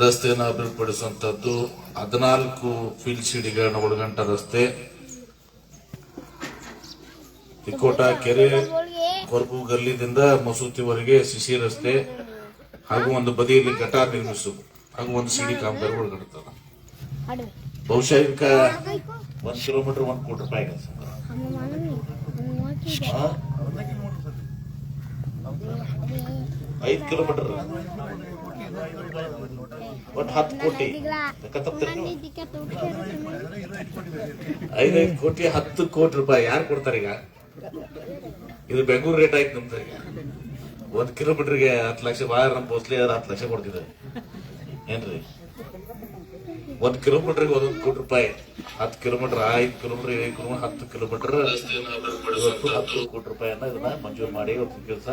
ರಸ್ತೆಯನ್ನು ಅಭಿವೃದ್ಧಿಪಡಿಸುವಂತದ್ದು ಹದಿನಾಲ್ಕು ಫೀಲ್ಡ್ ಸಿಡಿಗಳ ಒಳಗಂಟ ರಸ್ತೆ. ತಿಕೋಟ ಕೆರೆ ಕೊರಬು ಗಲ್ಲಿದಿಂದ ಮಸೂತಿವರೆಗೆ ಸಿಸಿ ರಸ್ತೆ ಹಾಗೂ ಒಂದು ಬದಿಯಲ್ಲಿ ಗಟಾರ್ ನಿರ್ಮಿಸು ಹಾಗೂ ಒಂದು ಸಿಡಿ ಕಾಮಗಾರಿ ಒಳಗಡ್ತದ ಬಹುಶಃ ಇದಕ್ಕ ಒಂದ್ ಕಿಲೋಮೀಟರ್ ಒಂದು ಕೋಟಿ ರೂಪಾಯಿ? ಐದ್ ಕಿಲೋಮೀಟರ್ ಒಟ್ಟು ಹತ್ತು ಕೋಟಿ. ಐದೈದು ಕೋಟಿ, ಹತ್ತು ಕೋಟಿ ರೂಪಾಯಿ. ಯಾರು ಕೊಡ್ತಾರೆ ಈಗ? ಇದು ಬೆಂಗಳೂರು ರೇಟ್ ಆಯ್ತು ನಮ್ದು ಈಗ. ಒಂದ್ ಕಿಲೋಮೀಟರ್ಗೆ ಹತ್ತು ಲಕ್ಷ, ಬಾಳ ನಮ್ಮ ಪೋಸ್ಟ್ಲಿ ಹತ್ತು ಲಕ್ಷ ಕೊಡ್ತಿದ್ರು ಏನ್ರಿ? ಒಂದ್ ಕಿಲೋಮೀಟರ್ಗೆ ಒಂದೊಂದು ಕೋಟಿ ರೂಪಾಯಿ. ಹತ್ತು ಕಿಲೋಮೀಟರ್ ಐದು ಕಿಲೋಮೀಟರ್ ಐದು ಕಿಲೋಮೀಟರ್, ಹತ್ತು ಕಿಲೋಮೀಟರ್. ಹತ್ತು ಕೋಟಿ ರೂಪಾಯಿಯನ್ನ ಇದನ್ನ ಮಂಜೂರು ಮಾಡಿ ಇವತ್ತು ಕೆಲಸ.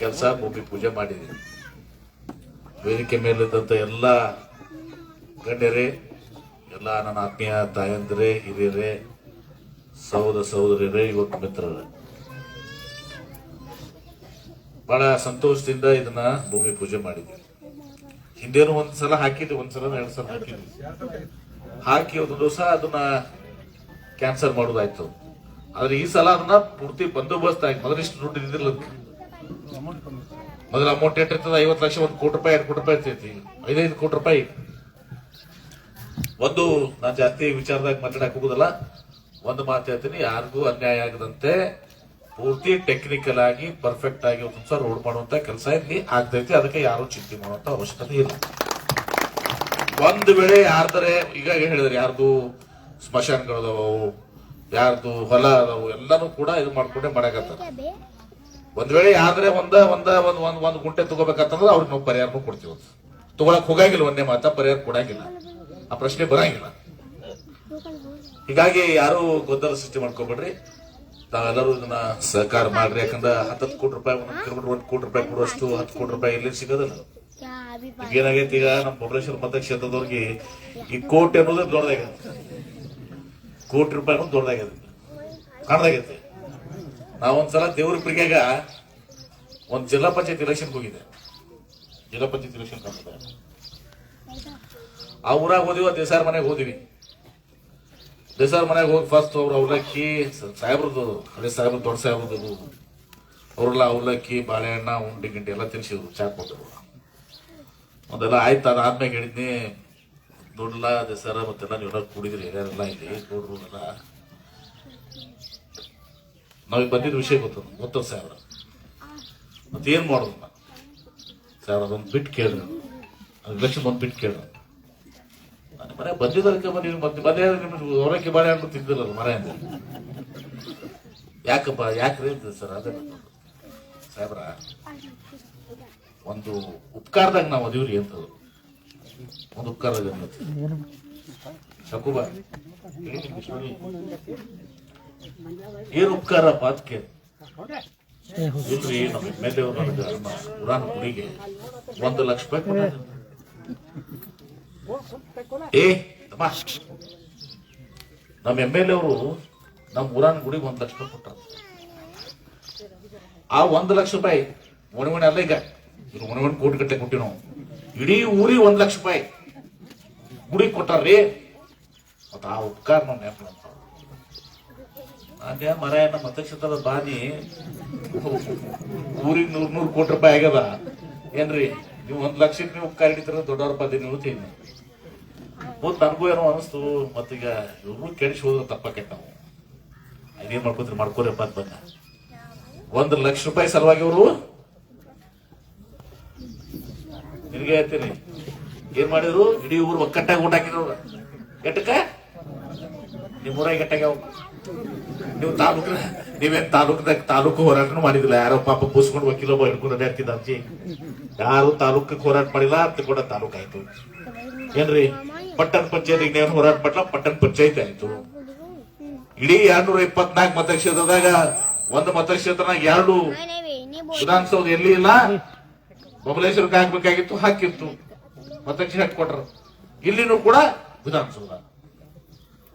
ಕೆಲಸ ಭೂಮಿ ಪೂಜೆ ಮಾಡಿದೆ. ವೇದಿಕೆ ಮೇಲಿದ್ದಂತ ಎಲ್ಲ ಗಣ್ಯರೇ, ಎಲ್ಲ ನನ್ನ ಆತ್ಮೀಯ ತಾಯಂದಿರೇ, ಹಿರಿಯರೇ, ಸಹೋದ ಸಹೋದರಿಯರೇ ಇವತ್ತು ಮಿತ್ರರೇ. ಬಹಳ ಸಂತೋಷದಿಂದ ಇದನ್ನ ಭೂಮಿ ಪೂಜೆ ಮಾಡಿದ್ವಿ ಹಿಂದೇನು ಒಂದ್ಸಲ ಹಾಕಿದ್ವಿ ಒಂದ್ಸಲ ಎರಡ್ ಸಲ ಹಾಕಿದ್ವಿ. ಹಾಕಿ ಒಂದು ದಿವಸ ಅದನ್ನ ಕ್ಯಾನ್ಸಲ್ ಮಾಡೋದಾಯ್ತು. ಆದ್ರೆ ಈ ಸಲ ಅದನ್ನ ಪೂರ್ತಿ ಬಂದೋಬಸ್ತ್ ಆಗಿ ಮೊದಲ ಇಷ್ಟು ದುಡ್ಡು ಇದ್ದಿಲ್ಲ. ಮೊದಲ ಅಮೌಂಟ್ ಎಷ್ಟಿರ್ತದ ಐವತ್ತು ಲಕ್ಷ ಒಂದು ಕೋಟಿ ರೂಪಾಯಿ, ಎರಡು ಕೋಟಿ ರೂಪಾಯಿ ಇರ್ತೈತಿ. ಐದೈದು ಕೋಟಿ ರೂಪಾಯಿ. ಒಂದು ನಾನು ಜಾಸ್ತಿ ವಿಚಾರದಾಗ ಮಾತಾಡಕ್ ಹೋಗುದಲ್ಲ. ಒಂದು ಮಾತು ಹೇಳ್ತೀನಿ. ಯಾರಿಗೂ ಅನ್ಯಾಯ ಆಗದಂತೆ ಪೂರ್ತಿ ಟೆಕ್ನಿಕಲ್ ಆಗಿ ಪರ್ಫೆಕ್ಟ್ ಆಗಿ ಒಂದು ಸಲ ರೋಡ್ ಮಾಡುವಂತ ಕೆಲಸ ಇಲ್ಲಿ ಆಗ್ತೈತಿ. ಅದಕ್ಕೆ ಯಾರು ಚಿಂತೆ ಮಾಡುವಂತ ಅವಶ್ಯಕತೆ ಇಲ್ಲ. ಒಂದ್ ವೇಳೆ ಯಾರ್ದರೆ ಈಗ ಹೇಳಿದ್ರೆ, ಯಾರ್ದು ಸ್ಮಶಾನಗಳದಾವು ಯಾರ್ದು ಹೊಲ ಅದಾವು, ಎಲ್ಲಾನು ಕೂಡ ಇದು ಮಾಡ್ಕೊಂಡೆ ಮಾಡಕತ್ತಾರ ಒಂದ್ ವೇಳೆ ಯಾವ್ದ್ರೆ ಒಂದ ಒಂದ, ಒಂದ್ ಒಂದ್ ಒಂದ್ ಗುಂಟೆ ತಗೋಬೇಕಂತಂದ್ರೆ ಅವ್ರಿಗೆ ನಾವು ಪರಿಹಾರನೂ ಕೊಡ್ತೀವಿ ತಗೊಳಕ್ ಹೋಗಂಗಿಲ್ಲ, ಒಂದೇ ಮಾತ, ಪರಿಹಾರ ಕೊಡಂಗಿಲ್ಲ. ಆ ಪ್ರಶ್ನೆ ಬರಂಗಿಲ್ಲ. ಹೀಗಾಗಿ ಯಾರು ಗೊಂದಲ ಸೃಷ್ಟಿ ಮಾಡ್ಕೋಬೇಡ್ರಿ. ತಾವೆಲ್ಲರೂ ಇದನ್ನ ಸಹಕಾರ ಮಾಡ್ರಿ, ಯಾಕಂದ್ರೆ ಹತ್ತು ಕೋಟಿ ರೂಪಾಯಿ ಒಂದೊಂದು ಕಿಲೋಮೀಟರ್ ಒಂದು ಕೋಟಿ ರೂಪಾಯಿ ಕೊಡುವಷ್ಟು ಹತ್ತು ಕೋಟಿ ರೂಪಾಯಿ ಎಲ್ಲಿ ಸಿಗೋದಿಲ್ಲ. ಈಗ ಏನಾಗೈತಿ ಈಗ ನಮ್ಮ ಭುವನೇಶ್ವರ ಮತಕ್ಷೇತ್ರದವ್ರಿಗೆ ಈ ಕೋಟಿ ಅನ್ನೋದೇ ದೊಡ್ಡದಾಗೈತೆ ಕೋಟಿ ರೂಪಾಯಿ ಅನ್ನೋದು ದೊಡ್ಡದಾಗ ಕಾಣದಾಗೈತಿ. ನಾವೊಂದ್ಸಲ ದೇವ್ರ ಪ್ರಿಗ್ಯಾಗ ಒಂದು ಜಿಲ್ಲಾ ಪಂಚಾಯತ್ ಎಲೆಕ್ಷನ್ ಹೋಗಿದೆ ಜಿಲ್ಲಾ ಪಂಚಾಯತ್ ಎಲೆಕ್ಷನ್ ಆ ಊರಾಗ ಹೋದಿವಿ, ಆ ದೇಸಾರ ಮನೆಗೆ ಹೋದಿವಿ. ದೇಸಾರ್ ಮನೆಗೆ ಹೋಗಿ ಫಸ್ಟ್ ಅವ್ರ ಅವಲಕ್ಕಿ, ಸಾಹೇಬ್ರದ್ದು, ಹಳೆ ಸಾಹೇಬ್ರ ದೊಡ್ಡ ಸಾಹೇಬ್ರದ್ದು ಅವ್ರಲ್ಲ ಅವಲಕ್ಕಿ, ಬಾಳೆಹಣ್ಣ, ಉಂಡಿ, ಗಿಂಡಿ ಎಲ್ಲ ತಿನ್ಸಿದ್ರು, ಚಾ ಕೊಟ್ಟರು ಒಂದೆಲ್ಲ ಆಯ್ತು ಅದಾದ್ಮೇಲೆ ಹೇಳಿದ್ನಿ ದುಡ್ಲ ದೇಸಾರ ಮತ್ತೆಲ್ಲ ನೀವೆಲ್ಲ ಕುಡಿದ್ರಿ ಹಿರಿಯರೆಲ್ಲ ಇಲ್ಲಿ ನೋಡ್ರು ಎಲ್ಲ ನಾವೀಗ ಬಂದಿದ್ದ ವಿಷಯ ಗೊತ್ತ ಸಾಹೇಬ್ರು ಸಾಹೇಬ್ರ. ಮತ್ತೇನು ಮಾಡೋದು? ನಾನು ಸಾಹೇಬ್ರ, ಅದೊಂದು ಬಿಟ್ಟು ಕೇಳ್ರಿ. ಲಕ್ಷ ಒಂದು ಬಿಟ್ಟು ಕೇಳ್ರಿ. ನನ್ನ ಮನೆ ಬಂದಿದ್ದಕ್ಕೆ ಬಂದು ಮತ್ತೆ ಮನೆ ನಿಮ್ಗೆ ಹೊರಕ್ಕೆ ಬಾಳೆ ಹಣ್ಣು ತಿಂದಿರಲ್ಲ ಮನೆಯಿಂದ ಯಾಕಪ್ಪ, ಯಾಕ್ರಿ ಸರ್, ಅದೇ ಸಾಹೇಬ್ರ, ಒಂದು ಉಪಕಾರದಾಗ ನಾವು ಅದೀವ್ರಿ ಅಂತದು. ಒಂದು ಉಪಕಾರದಾಗ ಶಕುಬ, ಏನ್ ಉಪಕಾರಪ್ಪ ಅದಕ್ಕೆ? ಇಲ್ರಿ, ನಮ್ಮ ಎಂ ಎಲ್ ಎ ನನಗೆ ನಮ್ಮ ಪುರಾಣ ಗುಡಿಗೆ ಒಂದು ಲಕ್ಷ ರೂಪಾಯಿ ಕೊಟ್ಟಾರ ಏ ತಮ್ಮ ನಮ್ಮ ಎಂ ಎಲ್ ಎ ಅವರು ನಮ್ಮ ಊರಾನ ಗುಡಿಗೆ ಒಂದ್ ಲಕ್ಷ ರೂಪಾಯಿ ಕೊಟ್ಟಾರ. ಆ ಒಂದು ಲಕ್ಷ ರೂಪಾಯಿ ಒಣವಣೆ ಅಲ್ಲ ಈಗ. ಒಣ ಒಣವಣೆ ಕೋಟಿ ಗಟ್ಟಲೆ ಕೊಟ್ಟಿವಿ ನಾವು. ಇಡೀ ಊರಿಗೆ ಒಂದ್ ಲಕ್ಷ ರೂಪಾಯಿ ಗುಡಿಗೆ ಕೊಟ್ಟಾರ್ರಿ ಮತ್ತ ಆ ಉಪಕಾರ ನಾವು ನೆನಪು ಹಂಗ ಮರ ನಮ್ಮ ಮತಕ್ಷೇತ್ರದ ಬಾನಿ. ಊರಿಗೆ ನೂರ್ ನೂರ್ ಕೋಟಿ ರೂಪಾಯಿ ಆಗ್ಯದ. ಏನ್ರಿ, ನೀವು ಒಂದ್ ಲಕ್ಷಕ್ಕೆ ನೀವು ಉಪಕಾರ ಹಿಡಿತಾರ, ದೊಡ್ಡವ್ರ ಪದ ನೀವು ತೀನಿ ಮುಂದ್ ಅನುಭವ ಏನೋ ಅನಿಸ್ತು ಮತ್ತೀಗ ಇವ್ರು ಕೆಡಿಸಿ ಹೋದ್ರೆ ತಪ್ಪಾಕೈತೆ ನಾವು. ಅದೇನ್ ಮಾಡ್ಕೋತೀರಿ, ಮಾಡ್ಕೋರಪ್ಪ ಅಂತ ಬಂದ. ಒಂದ್ ಲಕ್ಷ ರೂಪಾಯಿ ಸಲುವಾಗಿ ಅವರು ನಿನಗೆ ಹೇಳ್ತೀನಿ. ಏನ್ ಮಾಡಿದ್ರು? ಇಡೀ ಊರು ಒಕ್ಕಟ್ಟಾಗಿ ಊಟ ಹಾಕಿದ್ರು ಗಟ್ಟಕ ನಿಮ್ ಊರಾಗ ನೀವು ತಾಲೂಕಿನ, ನೀವೇನ್ ತಾಲೂಕದಾಗ ತಾಲೂಕು ಹೋರಾಟನೂ ಮಾಡಿದಿಲ್ಲ. ಯಾರೋ ಪಾಪ ಬೂಸ್ಕೊಂಡು ವಕೀಲ ಒಬ್ಬ ಹಿಡ್ಕೊಂಡು ಅಡ್ಡಾಡ್ತಿದ್ದ ಅಜ್ಜಿ. ಯಾರು ತಾಲೂಕಕ್ಕೆ ಹೋರಾಟ ಮಾಡಿಲ್ಲ, ಅಂತ ಕೂಡ ತಾಲೂಕ್ ಆಯ್ತು ಏನ್ರಿ? ಪಟ್ಟಣ ಪಂಚಾಯತ್ ಏನು ಹೋರಾಟ ಮಾಡಲ್ಲ ಪಟ್ಟಣ ಪಂಚಾಯತ್ ಆಯ್ತು. ಇಡೀ ಎರಡ್ನೂರ ಇಪ್ಪತ್ನಾಲ್ಕು ಮತಕ್ಷೇತ್ರದಾಗ, ಒಂದು ಮತಕ್ಷೇತ್ರನಾಗ ಎರಡು ವಿಧಾನಸೌಧ ಎಲ್ಲಿ ಇಲ್ಲ ಬಬಲೇಶ್ವರಕ್ಕೆ ಹಾಕ್ಬೇಕಾಗಿತ್ತು ಹಾಕಿತ್ತು. ಮತಕ್ಷೇತ್ರ ಕೊಟ್ರು ಇಲ್ಲಿನೂ ಕೂಡ ವಿಧಾನಸೌಧ.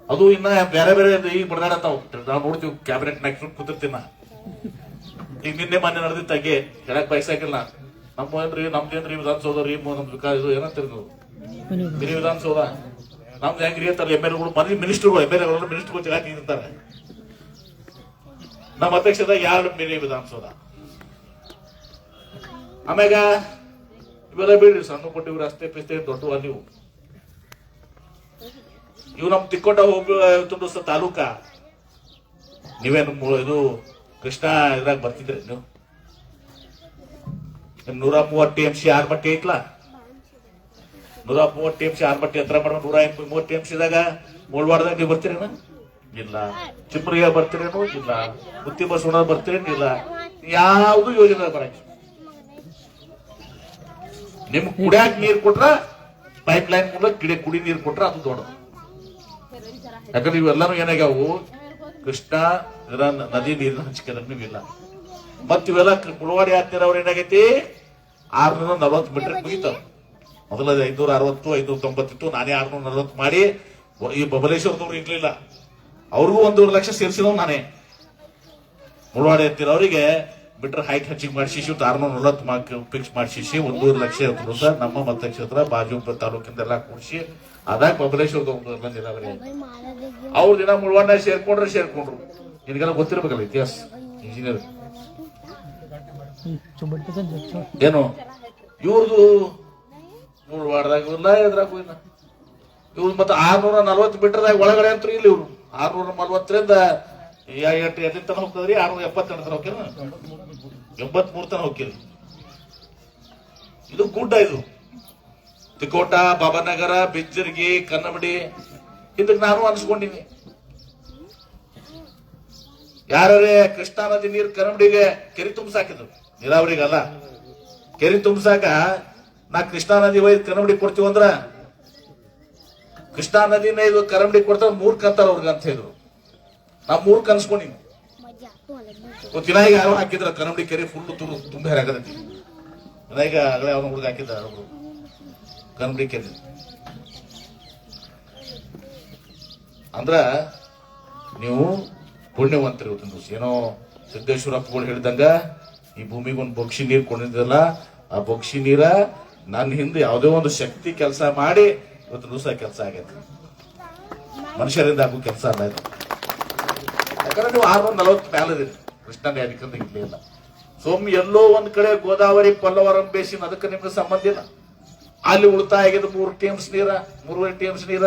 ಅದು ಇನ್ನ ಬೇರೆ ಬೇರೆ ಈಗ ಬಡದಾಡತಾವ್ ನಾವು ನೋಡ್ತೀವಿ ಕ್ಯಾಬಿನೆಟ್ ನಾಗ ಕೂತಿರ್ತೀವಿ ನಾ. ಈಗ ನಿನ್ನೆ ಮೊನ್ನೆ ನಡೆದಿತ್ತು ಹಂಗೆ, ಹೇಳಕ್ ಬಯಸಾಕಿಲ್ಲ ನಮ್ಮ ಏನ್ರಿ, ನಮ್ದೇನ್ರಿ ವಿಧಾನಸೌಧ ರೀ ನಮ್ ಇದು ಏನಂತೀರಿ ನೀವು? ಮಿನಿ ವಿಧಾನಸೌಧ ನಮ್ದು ಹೆಂಗ್ರಿ ಅಂತಾರೆ ಎಂ ಎಲ್ ಎಗಳು ಮನೆ ಮಿನಿಸ್ಟರ್ಗಳು ಎಂ ಎಲ್ ಎಗಳು ಮಿನಿಸ್ಟರ್ಗಳು ಜಗಾತಿ ಇರ್ತಾರೆ. ನಮ್ಮ ಅಧ್ಯಕ್ಷದ ಯಾರು ಮಿನಿ ವಿಧಾನಸೌಧ? ಆಮ್ಯಾಗ ಇವೆಲ್ಲ ಬಿಡ್ರಿ, ಸಣ್ಣ ಕೊಟ್ಟಿವಿ ರಸ್ತೆ ಪಿಸ್ತೆ ದೊಡ್ಡವ ನೀವು. ಇವು ನಮ್ ತಿಕ್ಕೊಂಡ ಹೋಗಿ ತುಂಡು ಸ ತಾಲೂಕ. ನೀವೇನು ಇದು ಕೃಷ್ಣ ಇದ್ರಾಗ ಬರ್ತಿದ್ರಿ ನೀವು? ನೂರ ಮೂವತ್ತು ಟಿ ಎಂ ಸಿ ಆರ್ ಬಟ್ಟೆ ಐತ್ಲಾ? ನೂರ ಮೂವತ್ತು ಟಿ ಎಂ ಸಿ ಆರ್ ಬಟ್ಟೆ ಹತ್ರ ಮಾಡೋ ನೂರ ಮೂವತ್ತು ಟಿ ಎಂ ಸಿದಾಗ ಮುಳ್ವಾಡ್ದಾಗ ನೀವು ಬರ್ತೀರೇನು? ಇಲ್ಲ. ಚಿಪ್ರಿಗೆ ಬರ್ತೀರೇನು? ಇಲ್ಲ. ಮುತ್ತಿ ಬಸವಣ್ಣ ಬರ್ತೀರೇನು? ಇಲ್ಲ. ಯಾವುದು ಯೋಜನೆ ಬರಂಗಿಲ್ಲ ನಿಮ್ ಕುಡಿಯಾಕ ನೀರ್ ಕೊಟ್ರ ಪೈಪ್ ಲೈನ್ ಮೂಲಕ ಗಿಡ ಕುಡಿ ನೀರ್ ಕೊಟ್ರ ಅದು ದೊಡ್ಡದು ಯಾಕಂದ್ರೆ ಇವೆಲ್ಲಾನು ಏನಾಗ್ಯಾವು? ಕೃಷ್ಣ ನದಿ ನೀರಿನ ಹಂಚಿಕೆ ನೀವಿಲ್ಲ. ಮತ್ತಿವೆಲ್ಲ ಮುಳವಾಡಿ ಆತ್ಮೀರ ಅವ್ರ ಏನಾಗೈತಿ? ಆರ್ನೂರ ನಲ್ವತ್ತು ಮೀಟರ್ ಮುಗಿತಾವ ಮೊದಲ ಐನೂರ ಅರವತ್ತು ಐನೂರ ತೊಂಬತ್ತಿತ್ತು ನಾನೇ ಆರ್ನೂರ ನಲವತ್ತು ಮಾಡಿ ಈ ಬಬಲೇಶ್ವರದವ್ರು ಇರ್ಲಿಲ್ಲ. ಅವ್ರಿಗೂ ಒಂದೂವರೆ ಲಕ್ಷ ಸೇರಿಸಿದವ್ ನಾನೇ. ಮುಳವಾಡಿ ಅಂತೀರ ಅವರಿಗೆ ಬಿಟ್ರೆ ಹೈಟ್ ಹೆಚ್ಚಿಗೆ ಮಾಡಿಸಿ ಆರ್ನೂರ ನಲವತ್ತು ಫಿಕ್ಸ್ ಮಾಡಿಸಿ ಒಂದೂವರೆ ಲಕ್ಷ ಇರ್ತದ ನಮ್ಮ ಮತಕ್ಷೇತ್ರ ಬಾಜು ತಾಲೂಕಿಂದೆಲ್ಲ ಕೂಡಿಸಿ ಅದಾಗ ಬಬಲೇಶ್ವರದವ್ರು ಬಂದಿದ್ದಾರೆ ಅವ್ರ ದಿನ ಮುಳವಾಡ ಸೇರ್ಕೊಂಡ್ರೆ ಸೇರ್ಕೊಂಡ್ರು. ನಿನಗೆಲ್ಲ ಗೊತ್ತಿರ್ಬೇಕಲ್ಲ ಇತಿಹಾಸ ಇಂಜಿನಿಯರ್ ಏನು? ಇವ್ರದು ವಾರದಾಗ ಇಲ್ಲ ಇದ್ರಾಗ ಇಲ್ಲ ಇವ್ರು ಮತ್ತೆ ಆರ್ನೂರ ನಲ್ವತ್ತು ಮೀಟರ್ದಾಗ ಒಳಗಡೆ ಅಂತೂ ಇಲ್ಲ ಇವ್ರು. ಆರ್ನೂರ ನಲ್ವತ್ತರಿಂದ ಎಂಟು ಎಲ್ಲಿಂದ ತನಕ ಹೋಗ್ತದ್ರಿ, ಆರ್ನೂರ ಎಪ್ಪತ್ತೆರಡು ತನಕ ಹೋಗ್ತೀನಿ ಎಂಬತ್ ಮೂರ್ ತನಕ ಹೋಗಿಲ್ಲ ಇದು ಗುಡ್ಡ ಇದು. ತಿಕೋಟ, ಬಾಬಾನಗರ, ಬಿಜ್ಜರ್ಗಿ ಕನ್ನಬಡಿ ಇದಕ್ಕೆ ನಾನು ಅನ್ಸ್ಕೊಂಡಿನಿ. ಯಾರೇ ಕೃಷ್ಣಾ ನದಿ ನೀರು ಕನ್ನಡಿಗೆ ಕೆರೆ ತುಂಬಿಸಾಕಿದ್ರು? ನೀರಾವರಿಗಲ್ಲ. ಕೆರೆ ತುಂಬಿಸಾಕ ನಾ ಕೃಷ್ಣಾ ನದಿ ಒಯ್ದು ಕನ್ನಮಡಿ ಕೊಡ್ತೀವಿ ಅಂದ್ರ ಕೃಷ್ಣಾ ನದಿನ ಇದು ಕರಂಬಡಿ ಕೊಡ್ತಾರ ಮೂರ್ ಕಂತಾರ ಅವ್ರಿಗೆ ಅಂತ ಹೇಳಿದ್ರು. ನಾ ಮೂರ್ ಕನ್ಸ್ಕೊಂಡಿ ದಿನ ಈಗ ಯಾರೋ ಹಾಕಿದ್ರ ಕನ್ನಮಡಿ ಕೆರೆ ಫುಲ್ ತುರು ತುಂಬ ಹರಿಯಾಗದೈತಿ ದಿನ ಈಗ ಆಗಲೇ ಅವನ ಹುಡುಗ ಹಾಕಿದ್ದ ಅವರು. ಕನ್ನಮಡಿ ಕೆರೆ. ಅಂದ್ರ ನೀವು ಪುಣ್ಯವಂತರು ಇವತ್ತಿನ ದಿವಸ. ಏನೋ ಸಿದ್ದೇಶ್ವರಪ್ಪಗಳು ಹೇಳಿದಂಗ ಈ ಭೂಮಿಗೆ ಒಂದು ಬೊಕ್ಷಿ ನೀರು ಕೊಂಡಿದ್ದಲ್ಲ ಆ ಬೊಕ್ಷಿ ನೀರ ನನ್ನ ಹಿಂದೆ ಯಾವುದೋ ಒಂದು ಶಕ್ತಿ ಕೆಲಸ ಮಾಡಿ ಇವತ್ತು ದಿವಸ ಕೆಲಸ ಆಗೈತೆ. ಮನುಷ್ಯರಿಂದ ಆಗೋ ಕೆಲಸ ಅಲ್ಲ ಇದು. ಯಾಕಂದ್ರೆ ನೀವು ಆರ್ನೂರ ನಲವತ್ತು ಮ್ಯಾಲ ಇದೀರಿ ಕೃಷ್ಣ ಅದಕ್ಕಂತ ಇಲ್ಲ. ಸೋಮ್ ಎಲ್ಲೋ ಒಂದ್ ಕಡೆ ಗೋದಾವರಿ, ಪಲ್ಲವರಂ, ಬೇಸಿನ, ಅದಕ್ಕೆ ನಿಮ್ಗೆ ಸಂಬಂಧ ಇಲ್ಲ. ಅಲ್ಲಿ ಉಳಿತಾಯ ಆಗಿದೆ ಮೂರು ಟೀಮ್ಸ್ ನೀರ, ಮೂರುವರೆ ಟೀಮ್ಸ್ ನೀರ.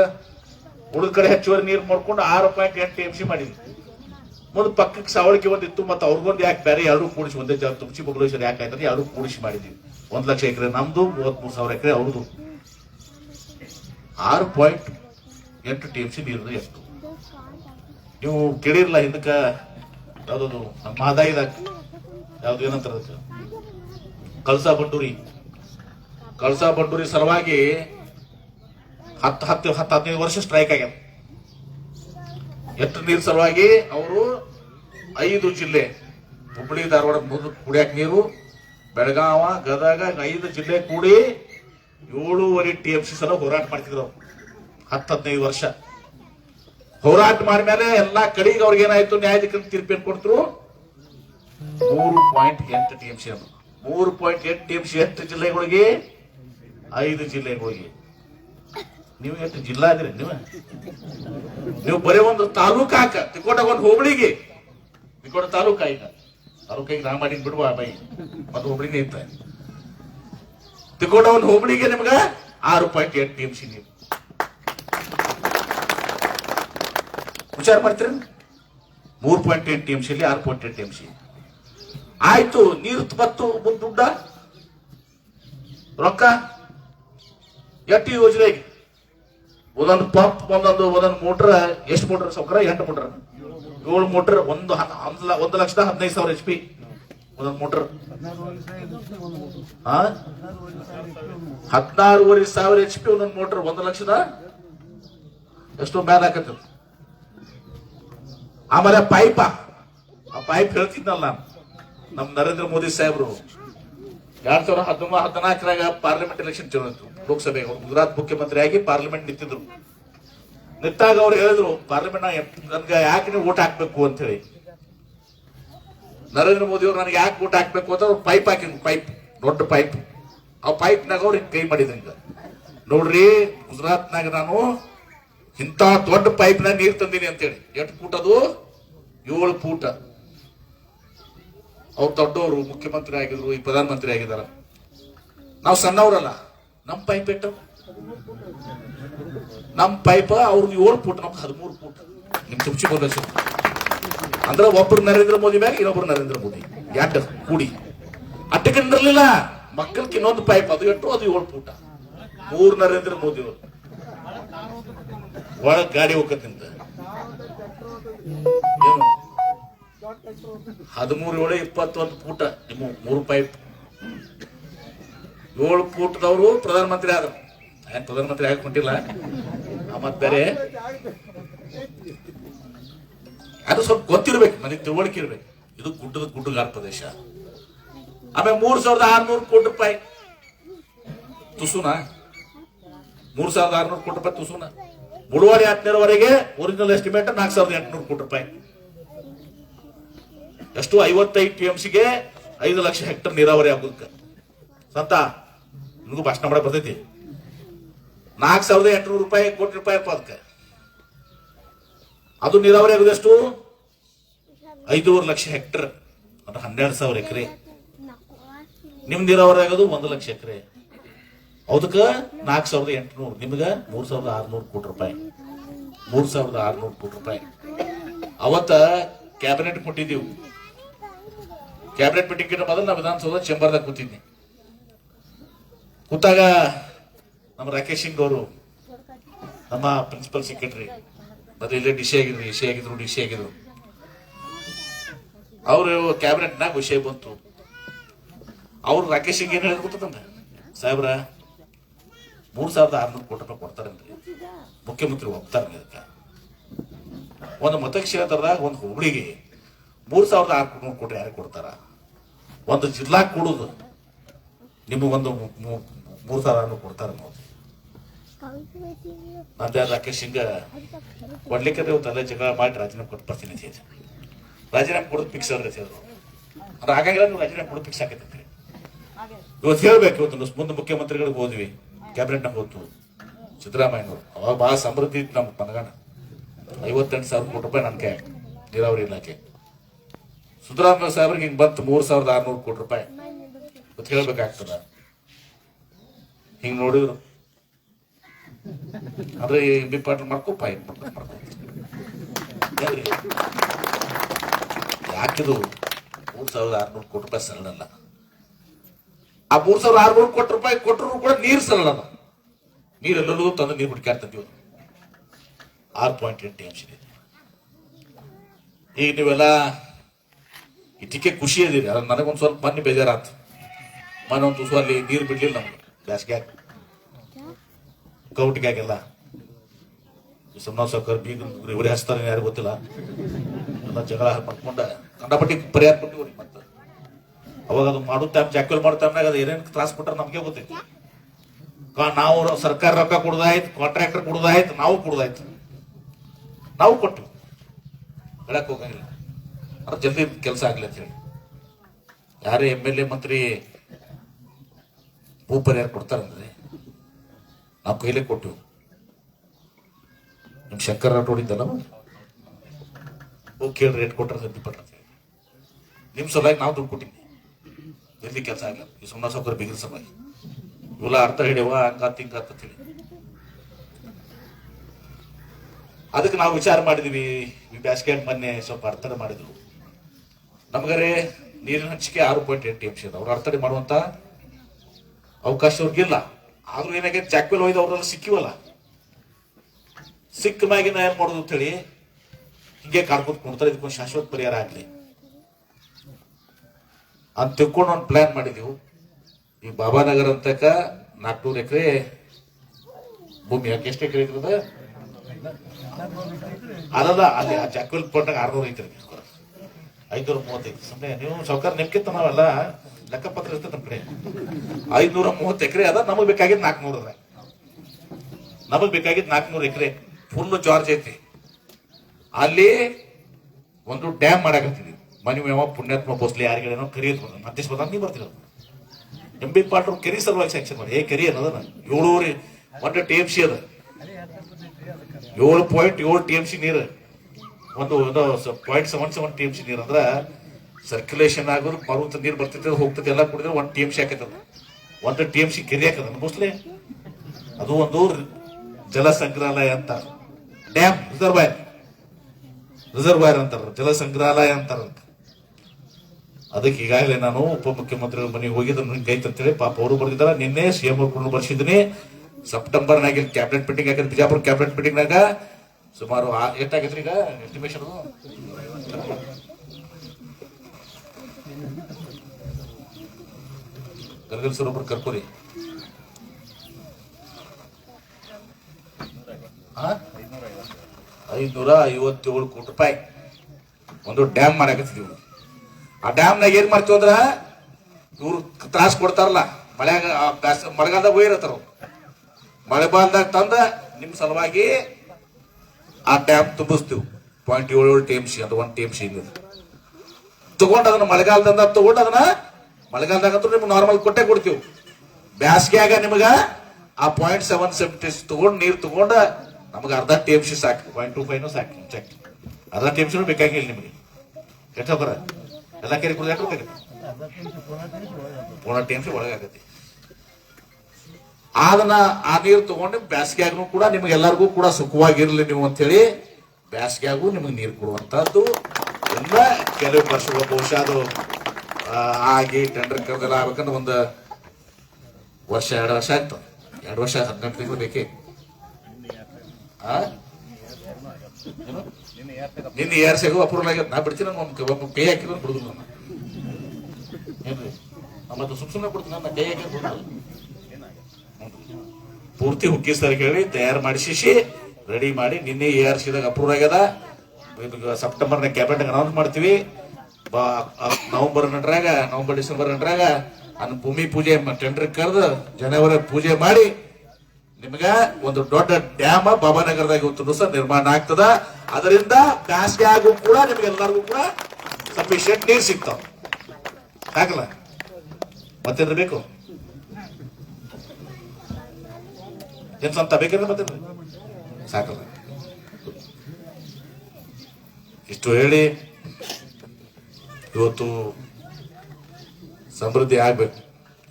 ಉಳಿದ ಕಡೆ ಹೆಚ್ಚುವರಿ ನೀರು ಮಾಡ್ಕೊಂಡು ಆರು ಪಾಯಿಂಟ್ ಎಂಟು ಟಿ ಸಿ ಮಾಡಿದ್ವಿ. ಮುಂದೆ ಪಕ್ಕಕ್ಕೆ ಸಾವಳಿಕೆ ಒಂದಿತ್ತು, ಮತ್ತೆ ಅವ್ರಿಗೊಂದು ಯಾಕೆ ಬೇರೆ ಎರಡು ಕೂಡಿಸಿ, ಒಂದೇ ಜಾಗ ತುಂಬಿಸಿ ಬಗಲೇಶ್ವರ ಯಾಕೆ ಆಯ್ತಾರೆ ಎರಡು ಕೂಡಿಸಿ ಮಾಡಿದ್ವಿ. ಒಂದ್ ಲಕ್ಷ ಎಕರೆ, ನಮ್ದು ಮೂವತ್ಮೂರು ಸಾವಿರ ಎಕರೆ, ಅವ್ರದ್ದು. ಆರು ಪಾಯಿಂಟ್ ಎಂಟು ಟಿ ಎಂ ಸಿ ನೀರು ಎಷ್ಟು? ನೀವು ಕೇಳಿರಲ್ಲ ಹಿಂದಕ್ಕೆ, ಯಾವುದದು ನಮ್ಮ ಆದಾಯದಾಗ ಯಾವ್ದು ಏನಂತಾರ ಕಳಸಾ ಬಂಡೂರಿ. ಕಳಸಾ ಬಂಡೂರಿ ಸಲುವಾಗಿ ಹತ್ತು ಹತ್ತು ಹತ್ತು, ಹದಿನೈದು ವರ್ಷ ಸ್ಟ್ರೈಕ್ ಆಗ್ಯದ. ಎಷ್ಟು ನೀರು ಸಲುವಾಗಿ ಅವರು ಐದು ಜಿಲ್ಲೆ, ಹುಬ್ಬಳ್ಳಿ, ಧಾರವಾಡ ಮುಂದೆ ಕುಡಿಯಾಕ ನೀರು ಬೆಳಗಾವ, ಗದಗ ಐದು ಜಿಲ್ಲೆ ಕೂಡಿ ಏಳೂವರೆ ಟಿ ಎಂ ಸಿ ಸಲ ಹೋರಾಟ ಮಾಡ್ತಿದ್ರು ಹತ್ತು ಹದಿನೈದು ವರ್ಷ. ಹೋರಾಟ ಮಾಡಿದ್ಮೇಲೆ ಎಲ್ಲಾ ಕಡೆಗೆ ಅವ್ರಿಗೆ ಏನಾಯ್ತು? ನ್ಯಾಯಾಧಿಕರಣ ಏನ್ ಕೊಡ್ತರು ಮೂರು ಪಾಯಿಂಟ್ ಎಂಟು ಟಿ ಎಂ ಸಿ ಅನ್ನು ಮೂರು ಪಾಯಿಂಟ್ ಎಂಟು ಟಿ ಎಂ ಸಿ ಎಂಟು ಜಿಲ್ಲೆಗಳಿಗೆ, ಐದು ಜಿಲ್ಲೆಗಳಿಗೆ. ನೀವು ಎಷ್ಟು ಜಿಲ್ಲಾ ಇದ್ರಿ ನೀವು? ನೀವು ಬರೀ ಒಂದು ತಾಲೂಕಾಕ ತಿಕೋಟಗೊಂಡು ಹೋಬಳಿಗೆ. ತಿಕೋಟ ತಾಲೂಕ ಈಗ. ತಾಲೂಕಿಗೆ ನಾ ಮಾಡಿದ್ ಬಿಡುವ ಬೈ ಮತ್ತೆ ಹೋಬಳಿನೇ ಇತ್ತ ಒಂದು ಹೋಬಳಿಗೆ ನಿಮ್ಗ ಆರು ಪಾಯಿಂಟ್ ಎಂಟು ಟಿ ಎಂ ಸಿ ನೀವು ವಿಚಾರ ಮಾಡ್ತೀರ ಮೂರು ಪಾಯಿಂಟ್ ಎಂಟು ಟಿ ಎಂ ಸಿ ಅಲ್ಲಿ ಆರು ಪಾಯಿಂಟ್ ಎಂಟು ಟಿ ಎಂ ಸಿ ಆಯ್ತು, ನೀರು ಮುಂದ್ ದುಡ್ಡ. ರೊಕ್ಕ? ಎಷ್ಟು ಯೋಜನೆಗೆ? ಒಂದೊಂದು ಪಂಪ್ ಒಂದೊಂದು ಒಂದೊಂದು ಮೋಟ್ರ್ ಎಷ್ಟು ಮೋಟ್ರ್ ಸೌಕರ್ಯ? ಎಂಟು ಮೋಟ್ರ್ ಏಳು ಮೋಟರ್ ಒಂದು ಒಂದು ಲಕ್ಷದ ಹದಿನೈದು ಸಾವಿರ ಎಚ್ ಪಿ ಒಂದೊಂದು ಮೋಟರ್ ಹದಿನಾರೂವರೆ ಸಾವಿರ ಎಚ್ ಪಿ ಒಂದೊಂದು ಮೋಟರ್ ಒಂದು ಲಕ್ಷದ? ಎಷ್ಟೋ ಮ್ಯಾನ್ ಹಾಕತ್ತ ಆಮೇಲೆ ಪೈಪ ಆ ಪೈಪ್ ಹೇಳ್ತಿದ್ನಲ್ಲ ನಾನು. ನಮ್ ನರೇಂದ್ರ ಮೋದಿ ಸಾಹೇಬ್ರು. ಎರಡ್ ಸಾವಿರದ ಹದಿನಾಲ್ಕರಾಗ ಪಾರ್ಲಿಮೆಂಟ್ ಎಲೆಕ್ಷನ್ ಚಲೋ ಲೋಕಸಭೆ ಗುಜರಾತ್ ಮುಖ್ಯಮಂತ್ರಿ ಆಗಿ ಪಾರ್ಲಿಮೆಂಟ್ ನಿಂತಿದ್ರು. ನಿಂತಾಗ ಅವ್ರು ಹೇಳಿದ್ರು ಪಾರ್ಲಿಮೆಂಟ್ ನನ್ಗೆ ಯಾಕೆ ನೀವು ಓಟ್ ಹಾಕ್ಬೇಕು? ಅಂತ ಹೇಳಿ. ನರೇಂದ್ರ ಮೋದಿ ಅವ್ರು ನನಗೆ ಯಾಕೆ ಊಟ ಹಾಕ್ಬೇಕು ಅಂತ ಅವ್ರು ಪೈಪ್ ಹಾಕಿ ಪೈಪ್ ದೊಡ್ಡ ಪೈಪ್ ಆ ಪೈಪ್ನಾಗ ಅವ್ರು ಕೈ ಮಾಡಿದ್ರು ಹಿಂಗ. ನೋಡ್ರಿ, ಗುಜರಾತ್ನಾಗ ನಾನು ಇಂಥ ದೊಡ್ಡ ಪೈಪ್ನಾಗ ನೀರು ತಂದೀನಿ ಅಂತೇಳಿ ಎಷ್ಟು ಫೂಟ್ ಅದು? ಏಳು ಫೂಟ ಅವ್ರು ದೊಡ್ಡವರು ಮುಖ್ಯಮಂತ್ರಿ ಆಗಿದ್ರು, ಈ ಪ್ರಧಾನಮಂತ್ರಿ ಆಗಿದಾರ ನಾವು ಸಣ್ಣವರಲ್ಲ ನಮ್ಮ ಪೈಪ್ ಇಟ್ಟು ನಮ್ಮ ಪೈಪ್ ಅವ್ರಿಗೆ ಏಳು ಫೂಟ್ ನಮ್ಗೆ ಹದಿಮೂರು ಫೂಟ್. ನಿಮ್ ತುಮಚಿ ಬರ್ಬೇಕು ಅಂದ್ರೆ ಒಬ್ರು ನರೇಂದ್ರ ಮೋದಿ ಮ್ಯಾಗ, ಇನ್ನೊಬ್ರು ನರೇಂದ್ರ ಮೋದಿ. ಯಾಟ ಕೂಡಿ. ಅಟ್ಟಕ್ಕೆ ನಿಂದಿರ್ಲಿಲ್ಲ. ಮಕ್ಕಳಿಗೆ ಇನ್ನೊಂದು ಪೈಪ್, ಅದು ಎಟ್ಟು ಅದು ಏಳು ಫೂಟ. ಮೂರು ನರೇಂದ್ರ ಮೋದಿ ಅವರು. ಒಳಗ್ ಗಾಡಿ ಏನು? ಹದಿಮೂರು ಏಳು ಇಪ್ಪತ್ತೊಂದು ಫೂಟ. ನಿಮ್ಮ ಮೂರು ಪೈಪ್. ಏಳು ಫೂಟ್ದವರು ಪ್ರಧಾನಮಂತ್ರಿ ಆದ್ರು. ಏನ್ ಪ್ರಧಾನಮಂತ್ರಿ ಕೊಟ್ಟಿಲ್ಲ ಮತ್ ಬೇರೆ. ಅದು ಸ್ವಲ್ಪ ಗೊತ್ತಿರ್ಬೇಕು ನನಗೆ ತಿಳುವಳಿಕೆ ಇರ್ಬೇಕು. ಇದು ಗುಡ್ಡದ ಗುಡ್ಡಗಾರ ಪ್ರದೇಶ. ಆಮೇಲೆ ಮೂರ್ ಸಾವಿರದ ಆರ್ನೂರು ಕೋಟಿ ರೂಪಾಯಿ. ತುಸುನ? ಮೂರ್ ಸಾವಿರದ ಆರ್ನೂರು ಕೋಟಿ ರೂಪಾಯಿ ತುಸುನ? ಮುಳುವಳಿ ಹತ್ತನೇರವರೆಗೆ ಒರಿಜಿನಲ್ ಎಸ್ಟಿಮೇಟ್ ನಾಲ್ಕು ಸಾವಿರದ ಎಂಟುನೂರು ಕೋಟಿ ರೂಪಾಯಿ. ಎಷ್ಟು? ಐವತ್ತೈದು ಟಿ ಎಂ ಸಿಗೆ ಐದು ಲಕ್ಷ ಹೆಕ್ಟರ್ ನೀರಾವರಿ ಆಗೋದಕ್ಕೆ. ಸಂತ, ನಿಮಗೂ ಭಾಷಣ ಮಾಡಕ್ ಬರ್ತೈತಿ? ನಾಲ್ಕು ಸಾವಿರದ ಎಂಟುನೂರು ರೂಪಾಯಿ, ಕೋಟಿ ರೂಪಾಯಿ ಅದಕ್ಕೆ. ಅದು ನೀರಾವರಿ ಆಗೋದು ಎಷ್ಟು? ಐದೂವರೆ ಲಕ್ಷ ಹೆಕ್ಟರ್. ಅಂದ್ರೆ ಹನ್ನೆರಡು ಸಾವಿರ ಎಕರೆ. ನಿಮ್ ನೀರಾವರಿ ಆಗೋದು ಒಂದು ಲಕ್ಷ ಎಕರೆ. ಅದಕ್ಕೆ ನಾಲ್ಕು ಸಾವಿರದ ಎಂಟುನೂರು. ನಿಮ್ಗೆ ಮೂರ್ ಸಾವಿರದ ಆರ್ನೂರು ಕೋಟಿ ರೂಪಾಯಿ. ಮೂರ್ ಸಾವಿರದ ಆರ್ನೂರು ಕೋಟಿ ರೂಪಾಯಿ. ಅವತ್ತ ಕ್ಯಾಬಿನೆಟ್ ಕೊಟ್ಟಿದ್ದೀವಿ. ಕ್ಯಾಬಿನೆಟ್ ಮೀಟಿಂಗ್ ಮೊದಲು ನಾ ವಿಧಾನಸೌಧ ಚೇಂಬರ್ದಾಗ ಕೂತಿದ್ನಿ. ಕೂತಾಗ ನಮ್ಮ ರಾಕೇಶ್ ಸಿಂಗ್ ಅವರು, ನಮ್ಮ ಪ್ರಿನ್ಸಿಪಲ್ ಸೆಕ್ರೆಟರಿ ಮತ್ತೆ ಡಿ ಸಿ ಆಗಿದ್ರು ಎ ಸಿ ಆಗಿದ್ರು, ಡಿ ಸಿ ಆಗಿದ್ರು. ಅವರು ಕ್ಯಾಬಿನೆಟ್ನಾಗ ವಿಷಯ ಬಂತು. ಅವ್ರು ರಾಕೇಶ್ ಸಿಂಗ್ ಏನ್ ಹೇಳಿದ್ರು ಗೊತ್ತಂದ್ರೆ ಸಾಹೇಬ್ರ, ಮೂರ್ ಸಾವಿರದ ಆರ್ನೂರು ಕೋಟಿ ರೂಪಾಯಿ ಕೊಡ್ತಾರಂತೆ ಮುಖ್ಯಮಂತ್ರಿ ಒಪ್ತಾರೆ ಇದಕ್ಕೆ ಒಂದು ಮತಕ್ಷೇತ್ರದಾಗ ಒಂದು ಹುಬ್ಳಿಗೆ ಮೂರು ಸಾವಿರದ ಆರ್ನೂರು ಕೋಟಿ ಯಾರಿಗೆ ಕೊಡ್ತಾರ? ಒಂದು ಜಿಲ್ಲಾ ಕೊಡುದು. ನಿಮಗೊಂದು ಮೂರು ಸಾವಿರ ಆರ್ನೂರು ಕೊಡ್ತಾರ ನೋಡಿ ನಂದೇ ರಾಕೇಶ್ ಸಿಂಗ್ ಕೊಡ್ಲಿಕ್ಕೆ ನೀವು ತಲೆ ಜಗಳ ಮಾಡಿ ರಾಜೀನಾಮೆ ಕೊಟ್ಟು ಬರ್ತೀನಿ ಅಂತ ಹೇಳಿದ್ರು. ರಾಜೀನಾಮೆ ಕೊಡೋದು ಫಿಕ್ಸ್ ಅವ್ರ ಹೇಳಿದ್ರು. ಅಂದ್ರೆ ಹಾಗಾಗಿಲ್ಲ ನೀವು ರಾಜೀನಾಮೆ ಕೊಡೋದು ಫಿಕ್ಸ್ ಆಗೈತೆ ಇವತ್ತು ಹೇಳ್ಬೇಕು, ಇವತ್ತು ಮುಂದೆ ಮುಖ್ಯಮಂತ್ರಿಗಳಿಗೆ ಹೋದ್ವಿ ಕ್ಯಾಬಿನೆಟ್ನಾಗ ಹೋತು ಸಿದ್ದರಾಮಯ್ಯನವರು. ಅವಾಗ ಭಾಳ ಸಮೃದ್ಧಿ ಇತ್ತು ನಮ್ಮ ಮನಗಣ ಐವತ್ತೆಂಟು ಸಾವಿರ ಕೋಟಿ ರೂಪಾಯಿ ನನ್ನ ಕೈ ನೀರಾವರಿ ಇಲಾಖೆ. ಸಿದ್ದರಾಮಯ್ಯ ಸಾಹೇಬ್ರಿಗೆ ಹಿಂಗೆ ಬಂತು ಮೂರು ಸಾವಿರದ ಆರ್ನೂರು ಕೋಟಿ ರೂಪಾಯಿ. ಇವತ್ತು ಹೇಳ್ಬೇಕಾಗ್ತದ. ಹಿಂಗೆ ನೋಡಿದ್ರು. ಅಂದ್ರೆ ಬಿ ಪಾಟೀಲ್ ಮಾಡ್ಕೋ ಪಾಯಿಂಟ್ ಮಾಡ್ಕೊ. ಏನ್ರಿ? ಯಾಕಿದು ಮೂರ್ ಸಾವಿರದ ಆರ್ನೂರು ಕೋಟಿ ರೂಪಾಯಿ ಸರಳಲ್ಲ ಆ ಮೂರ್ ಸಾವಿರದ ಆರ್ನೂರು ಕೋಟಿ ರೂಪಾಯಿ ಕೊಟ್ಟರು ಕೂಡ ನೀರು ಸರಳಲ್ಲ ನೀರೆಲ್ಲರೂ ತಂದು ನೀರು ಹುಡುಕಾಡ್ತಿದ್ವಿ ಆರು ಪಾಯಿಂಟ್ ಎಂಟು ಅಂಶ ಇದೆ ಈಗ ನೀವೆಲ್ಲ ಇದಕ್ಕೆ ಖುಷಿ ಇದ್ದೀರಿ ಅದ್ರ ನನಗೊಂದು ಸ್ವಲ್ಪ ಮೊನ್ನೆ ಬೇಜಾರಾತು. ಮನೆ ಒಂದು ದಿವಸ ಅಲ್ಲಿ ನೀರು ಬಿಡ್ಲಿಲ್ಲ ನಮ್ಗೆ. ಕೌಟಿಗಾಗೆಲ್ಲ ಸೋಮನಾಥ್ ಸಾವ್ಕರ್ ಬೀಗ ಇವರೇ ಹಚ್ತಾರೆ ಯಾರು ಗೊತ್ತಿಲ್ಲ. ಎಲ್ಲ ಜಗಳ ಮಾಡ್ಕೊಂಡ ಕಂಡಪಟ್ಟಿ ಪರಿಹಾರ ಕೊಟ್ಟಿವ್ರಿ ಮತ್ತೆ ಅವಾಗ ಅದು ಮಾಡೋ ಟೈಮ್ ಜಾಕ್ವೆಲ್ ಮಾಡೋ ಟೈಮ್ನಾಗ ಅದು ಏನೇನು ತ್ರಾಸ ಕೊಟ್ಟರೆ ನಮಗೆ ಗೊತ್ತೈತಿ. ನಾವು ಸರ್ಕಾರ ರೊಕ್ಕ ಕೊಡೋದಾಯ್ತು ಕಾಂಟ್ರಾಕ್ಟರ್ ಕೊಡೋದಾಯ್ತು, ನಾವು ಕೊಡೋದಾಯ್ತು. ನಾವು ಕೊಟ್ಟು ಹೇಳಕ್ ಹೋಗಂಗಿಲ್ಲ. ಅದ್ರ ಜಲ್ದಿ ಕೆಲಸ ಆಗ್ಲಿ ಅಂತ ಹೇಳಿ. ಯಾರೇ ಎಂ ಎಲ್ ಎ ಮಂತ್ರಿ ಭೂ ಪರಿಹಾರ ಕೊಡ್ತಾರಂದ್ರೆ ನಾವು ಕೈಲೇ ಕೊಟ್ಟು. ನಿಮ್ ಶಂಕರ್ ರಾಠೋಡ್ ಇದ್ದಲ್ಲ ಹೋಗಿ ಕೇಳಿ ರೇಟ್ ಕೊಟ್ಟರೆ ಸದ್ದಿ ಪಟ್ರ ಅಂತ ಹೇಳಿ ನಿಮ್ ಸಲುವಾಗಿ ನಾವು ದುಡ್ಡು ಕೊಟ್ಟಿದ್ವಿ. ಎಲ್ಲಿ ಕೆಲಸ ಆಗಲ್ಲ ಈ ಸುಮ್ಮನೆ ಸೌಕರ್ಯ ಬಿಗಿನ ಸಲುವಾಗಿ. ಇವೆಲ್ಲ ಅರ್ಥ ಹಿಡಿಯವ ಹಂಗಾತ್ ಹಿಂಗಾತ್ ಅಂತೇಳಿ. ಅದಕ್ಕೆ ನಾವು ವಿಚಾರ ಮಾಡಿದ್ವಿ. ಬ್ಯಾಸ್ಗೆ ಮೊನ್ನೆ ಸ್ವಲ್ಪ ಅರ್ಥನೆ ಮಾಡಿದ್ರು. ನಮಗರೆ ನೀರಿನ ಹಂಚಿಕೆ ಆರು ಪಾಯಿಂಟ್ ಎಂಟು ಎಂ ಸಿ ಅವ್ರು ಅರ್ಥನೆ ಮಾಡುವಂತ ಅವಕಾಶ ಅವ್ರಿಗಿಲ್ಲ. ಆದ್ರೂ ಏನಾಗೈತೆ ಚಾಕ್ವೆಲ್ ಒಯ್ದು ಅವ್ರೆಲ್ಲ ಸಿಕ್ಕಿವಲ್ಲ? ಸಿಕ್ಕ ಮ್ಯಾಗಿನ ಏನ್ ಮಾಡೋದು ಅಂತ ಹೇಳಿ ಹಿಂಗೆ ಕಾಡ್ಕೊತ ಕೊಡ್ತಾರೆ, ಇದಕ್ಕೊಂದು ಶಾಶ್ವತ ಪರಿಹಾರ ಆಗ್ಲಿ. ಅಂತ ತಿಳ್ಕೊಂಡು ಒಂದು ಪ್ಲಾನ್ ಮಾಡಿದೆವು. ಈ ಬಾಬಾನಗರ ಅಂತಕ ನಾಲ್ಕುನೂರು ಎಕರೆ ಭೂಮಿ ಯಾಕೆ ಎಷ್ಟು ಎಕರೆ ಇರ್ತದೆ ಅದಲ್ಲ ಅಲ್ಲಿ ಆ ಜಾಕ್ವೆಲ್ ಪಟ್ಟಾಗ ಆರ್ನೂರು ಐತ್ರಿ. ಐದ್ನೂರ ಮೂವತ್ತೈದು. ಸುಮ್ಮನೆ ನೀವು ಸೌಕರ್ ನಿಮ್ಗಿಂತ ನಾವೆಲ್ಲ? ಲೆಕ್ಕಪತ್ರ ಇರ್ತದೆ ನಮ್ಮ ಕಡೆ. ಐದ್ನೂರ ಮೂವತ್ತು ಎಕರೆ ಅದ, ನಮಗ್ ಬೇಕಾಗಿದ್ದು ನಾಲ್ಕನೂರ ಅದ ನಮಗ್ ಬೇಕಾಗಿದ್ದು ನಾಲ್ಕನೂರ ಎಕರೆ ಫುಲ್ ಜಾರ್ಜ್ ಐತಿ. ಅಲ್ಲಿ ಒಂದು ಡ್ಯಾಮ್ ಮಾಡಾಕತ್ತಿದ್ವಿ ಮನೆ ಯಾವ ಪುಣ್ಯಾತ್ಮ ಭೋಸ್ಲೆ ಏನೋ ಕರಿಯೋದು ಮಧ್ಯಸ್ ಬದ ನೀವು ಬರ್ತೀರ ಎಂ ಬಿ ಪಾಟ್ರು ಕೆರಿ ಸಲುವಾಗಿ ಸ್ಯಾಂಕ್ಷನ್ ಮಾಡಿ. ಏ, ಕೆರಿ ಅನ್ನೋದನ್ನ ಏಳೂರಿ ಒಂದು ಟಿ ಎಂ ಸಿ ಅದ. ಏಳು ಪಾಯಿಂಟ್ ಏಳು ಟಿ ಎಂ ಸಿ ನೀರು. ಒಂದು point seven seven T M C ನೀರು ಅಂದ್ರ ಸರ್ಕ್ಯುಲೇಷನ್ ಆಗೋದು ಪರ್ವತ ನೀರು ಬರ್ತೈತೆ ಹೋಗ್ತದೆ ಎಲ್ಲ ಕುಡಿದ್ರೆ ಒಂದು ಟಿ ಎಂ ಸಿ ಹಾಕೈತದ. ಒಂದು ಟಿ ಎಂ ಸಿ ಕೆರಿ ಹಾಕದ ಭೋಸ್ಲೆ ಅದು ಒಂದು ಜಲ ಸಂಗ್ರಹಾಲಯ ಅಂತ. ಡ್ಯಾಮ್ ರಿಸರ್ವಾಯರ್ ರಿಸರ್ವಾಯರ್ ಅಂತಾರ, ಜಲ ಸಂಗ್ರಹಾಲಯ ಅಂತಾರ ಅದಕ್ಕೆ. ಈಗಾಗಲೇ ನಾನು ಉಪಮುಖ್ಯಮಂತ್ರಿಗಳ ಮನೆಗೆ ಹೋಗಿದ್ದು ನಂಗೆ ಐತೆ ಅಂತೇಳಿ ಪಾಪ ಅವರು ಬರ್ದಿದ್ದಾರೆ. ನಿನ್ನೆ ಸಿಎಂ ಅವ್ರು ಬರ್ಸಿದ್ದೀನಿ. ಸೆಪ್ಟೆಂಬರ್ ನಾಗ ಕ್ಯಾಬಿನೆಟ್ ಮೀಟಿಂಗ್ ಆಗಿದ್ದು ಬಿಜಾಪುರ ಕ್ಯಾಬಿನೆಟ್ ಮೀಟಿಂಗ್ ನಾಗ. ಸುಮಾರು ಎಷ್ಟಾಗೈತ್ರಿ ಈಗ ಎಸ್ಟಿಮೇಷನ್ ಗರ್ಗಲ್ ಸರ್ ಒಬ್ರು ಕರ್ಕೋರಿ? ಐದ್ನೂರ ಐವತ್ತೇಳು ಕೋಟಿ ರೂಪಾಯಿ. ಒಂದು ಡ್ಯಾಮ್ ಮಾಡಕತ್ತಿದೀವಿ. ಆ ಡ್ಯಾಮ್ನಾಗ ಏನ್ ಮಾಡ್ತೀವಿ ಅಂದ್ರ, ಇವ್ರು ತ್ರಾಸ ಕೊಡ್ತಾರಲ್ಲ, ಮಳೆಯಾಗ ಮಳೆಗಾಲದಾಗ ಹೋಗಿರತ್ತಾರ ಮಳೆ ಬಾಲ್ದಾಗ ತಂದ ನಿಮ್ಮ ಸಲುವಾಗಿ ಆ ಡ್ಯಾಮ್ ತುಂಬಿಸ್ತೀವಿ. ಪಾಯಿಂಟ್ ಏಳು ಏಳು ಟಿ ಎಂ ಸಿ, ಅದು ಒಂದು ಟಿ ಎಂ ಸಿ ತಗೊಂಡು ಅದನ್ನ ಮಳೆಗಾಲದಿಂದ ತಗೊಂಡು ಅದನ್ನ ಮಳೆಗಾಲದಾಗಂತೂ ನಿಮ್ಗೆ ನಾರ್ಮಲ್ ಕೊಟ್ಟೆ ಕೊಡ್ತೀವಿ. ಬ್ಯಾಸ್ಗ್ಯಾಗ ನಿಮಗ ಆ ಪಾಯಿಂಟ್ ಸೆವೆನ್ ಸೆವೆಂಟಿ ತಗೊಂಡ್ ನೀರ್ ತಗೊಂಡ ನಮಗೆ ಅರ್ಧ ಟಿ ಸಿ ಸಾಕು. ಪಾಯಿಂಟ್ ಟು ಫೈವ್ ಸಾಕು ಚೆಕ್ ಅರ್ಧ ಟಿ ಎಂ ಸಿ ಬೇಕಾಗಿಲ್ಲ ನಿಮಗೆ. ಕೆಟ್ಟ ಬರ ಎಲ್ಲ ಕೆರೆ ಕುಡಿದ ಪೂರ್ಣ ಟಿ ಎಂ ಸಿ ಒಳಗಾಗತ್ತೆ ಅದನ್ನ ಆ ನೀರು ತಗೊಂಡು ಬ್ಯಾಸ್ಗ್ಯಾಗೂ ಕೂಡ ನಿಮ್ಗೆಲ್ಲರಿಗೂ ಕೂಡ ಸುಖವಾಗಿರ್ಲಿ ನೀವು ಅಂತೇಳಿ ಬ್ಯಾಸ್ಗ್ಯಾಗೂ ನಿಮಗೆ ನೀರು ಕೊಡುವಂತಹದ್ದು ಎಲ್ಲ ಕೆಲವು ವರ್ಷಗಳು ಬಹುಶಃ ಅದು ಆಗಿ ಟೆಂಡರ್ ಕರೆದೆಲ್ಲ ಆಗ್ಬೇಕಂದ್ರೆ ಒಂದು ವರ್ಷ, ಎರಡು ವರ್ಷ ಆಯ್ತು. ಎರಡು ವರ್ಷ, ಹದಿನೆಂಟು ತಿಂಗಳು ಬೇಕೇ. ನಿನ್ನ ಯಾರು ಸಿಗೋ ಅಪ್ರೂವಲ್ ಆಗ್ಯದ ನಾ ಬಿಡ್ತೀನಿ ಒಬ್ಬ ಕೈ ಹಾಕಿದ್ರೆ ಬಿಡುದು ನಾನು. ಏನ್ರಿ? ಮತ್ತೆ ಸುಮ್ ಸುಮ್ಮನೆ ಬಿಡ್ತೀನಿ ನನ್ನ ಕೈ ಹಾಕಿ ಪೂರ್ತಿ ಹುಕ್ಕಿ ಸರ್ ಕೇಳಿ, ತಯಾರು ಮಾಡಿಸಿ ರೆಡಿ ಮಾಡಿ ನಿನ್ನೆ ಎ ಆರ್ ಸಿದಾಗ ಅಪ್ರೂವ್ ಆಗ್ಯದ. ಸೆಪ್ಟೆಂಬರ್ ಕ್ಯಾಬಿನೆಟ್ ಅನೌನ್ಸ್ ಮಾಡ್ತೀವಿ. ನವೆಂಬರ್ ನಂಟ್ರಾಗ ನವೆಂಬರ್ ಡಿಸೆಂಬರ್ ನಂಟ್ರಾಗ ಅದನ್ನ ಭೂಮಿ ಪೂಜೆ ಟೆಂಡರ್ ಕರೆದು ಜನವರಿ ಪೂಜೆ ಮಾಡಿ ನಿಮ್ಗ ಒಂದು ದೊಡ್ಡ ಡ್ಯಾಮ್ ಬಾಬಾನಗರದಾಗ ಇವತ್ತು ನಿರ್ಮಾಣ ಆಗ್ತದ. ಅದರಿಂದ ಬ್ಯಾಸಿಗೆ ಆಗು ಕೂಡ ನಿಮ್ಗೆಲ್ಲರಿಗೂ ಕೂಡ ಸಫಿಶಿಯಂಟ್ ನೀರು ಸಿಗ್ತಾವ. ಆಗಲ್ಲ ಮತ್ತೇನ್ರ ಬೇಕು? ಸ್ವಂತ ಬೇಕಂದ್ರೆ ಮತ್ತೆ ಸಾಕಲ್ಲ. ಇಷ್ಟು ಹೇಳಿ. ಇವತ್ತು ಸಮೃದ್ಧಿ ಆಗ್ಬೇಕು.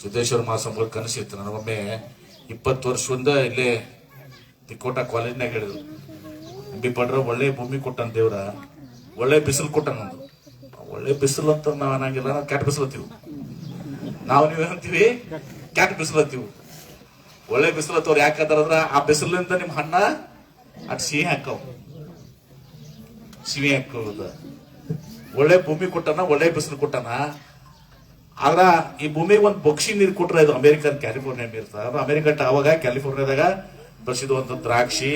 ಸಿದ್ದೇಶ್ವರ ಮಹಾಸಂಭ ಕನಸಿತ್ತು ನನಗೊಮ್ಮೆ ಇಪ್ಪತ್ತು ವರ್ಷದಿಂದ ಇಲ್ಲೇ ತಿಕ್ಕೋಟ ಕಾಲೇಜ್ನಾಗ ಹೇಳಿದ್ರು. ಬಿ ಪಡ್ರ ಒಳ್ಳೆ ಭೂಮಿ ಕೊಟ್ಟನ್ ದೇವ್ರ, ಒಳ್ಳೆ ಬಿಸಿಲು ಕೊಟ್ಟನ ಒಳ್ಳೆ ಬಿಸಿಲು ಅಂತ ನಾವ್ ಅನ್ನಂಗಿಲ್ಲ, ನಾವು ಕೆಟ್ಟ ಬಿಸಿಲು ಅಂತೀವಿ. ನಾವು ನೀವು ಅಂತೀವಿ? ಕೆಟ್ಟ ಬಿಸಿಲು ಅಂತೀವಿ. ಒಳ್ಳೆ ಬಿಸಿಲು ಹತ್ತವ್ರು ಯಾಕಂದ್ರ ಆ ಬಿಸಿಲಿಂದ ನಿಮ್ಮ ಹಣ್ಣ ಅಟ್ ಸಿಹಿ ಹಾಕವ್ ಸಿಹಿ ಹಾಕೋದ. ಒಳ್ಳೆ ಭೂಮಿ ಕೊಟ್ಟನ, ಒಳ್ಳೆ ಬಿಸಿಲು ಕೊಟ್ಟನ? ಆದ್ರ ಈ ಭೂಮಿಗೆ ಒಂದು ಬಕ್ಷಿ ನೀರು ಕೊಟ್ರೆ ಇದು ಅಮೆರಿಕನ್ ಕ್ಯಾಲಿಫೋರ್ನಿಯಾ ನೀರು ಸರ್. ಅಮೆರಿಕ ಅವಾಗ ಕ್ಯಾಲಿಫೋರ್ನಿಯಾದಾಗ ಪ್ರಸಿದ್ಧವಂತ ದ್ರಾಕ್ಷಿ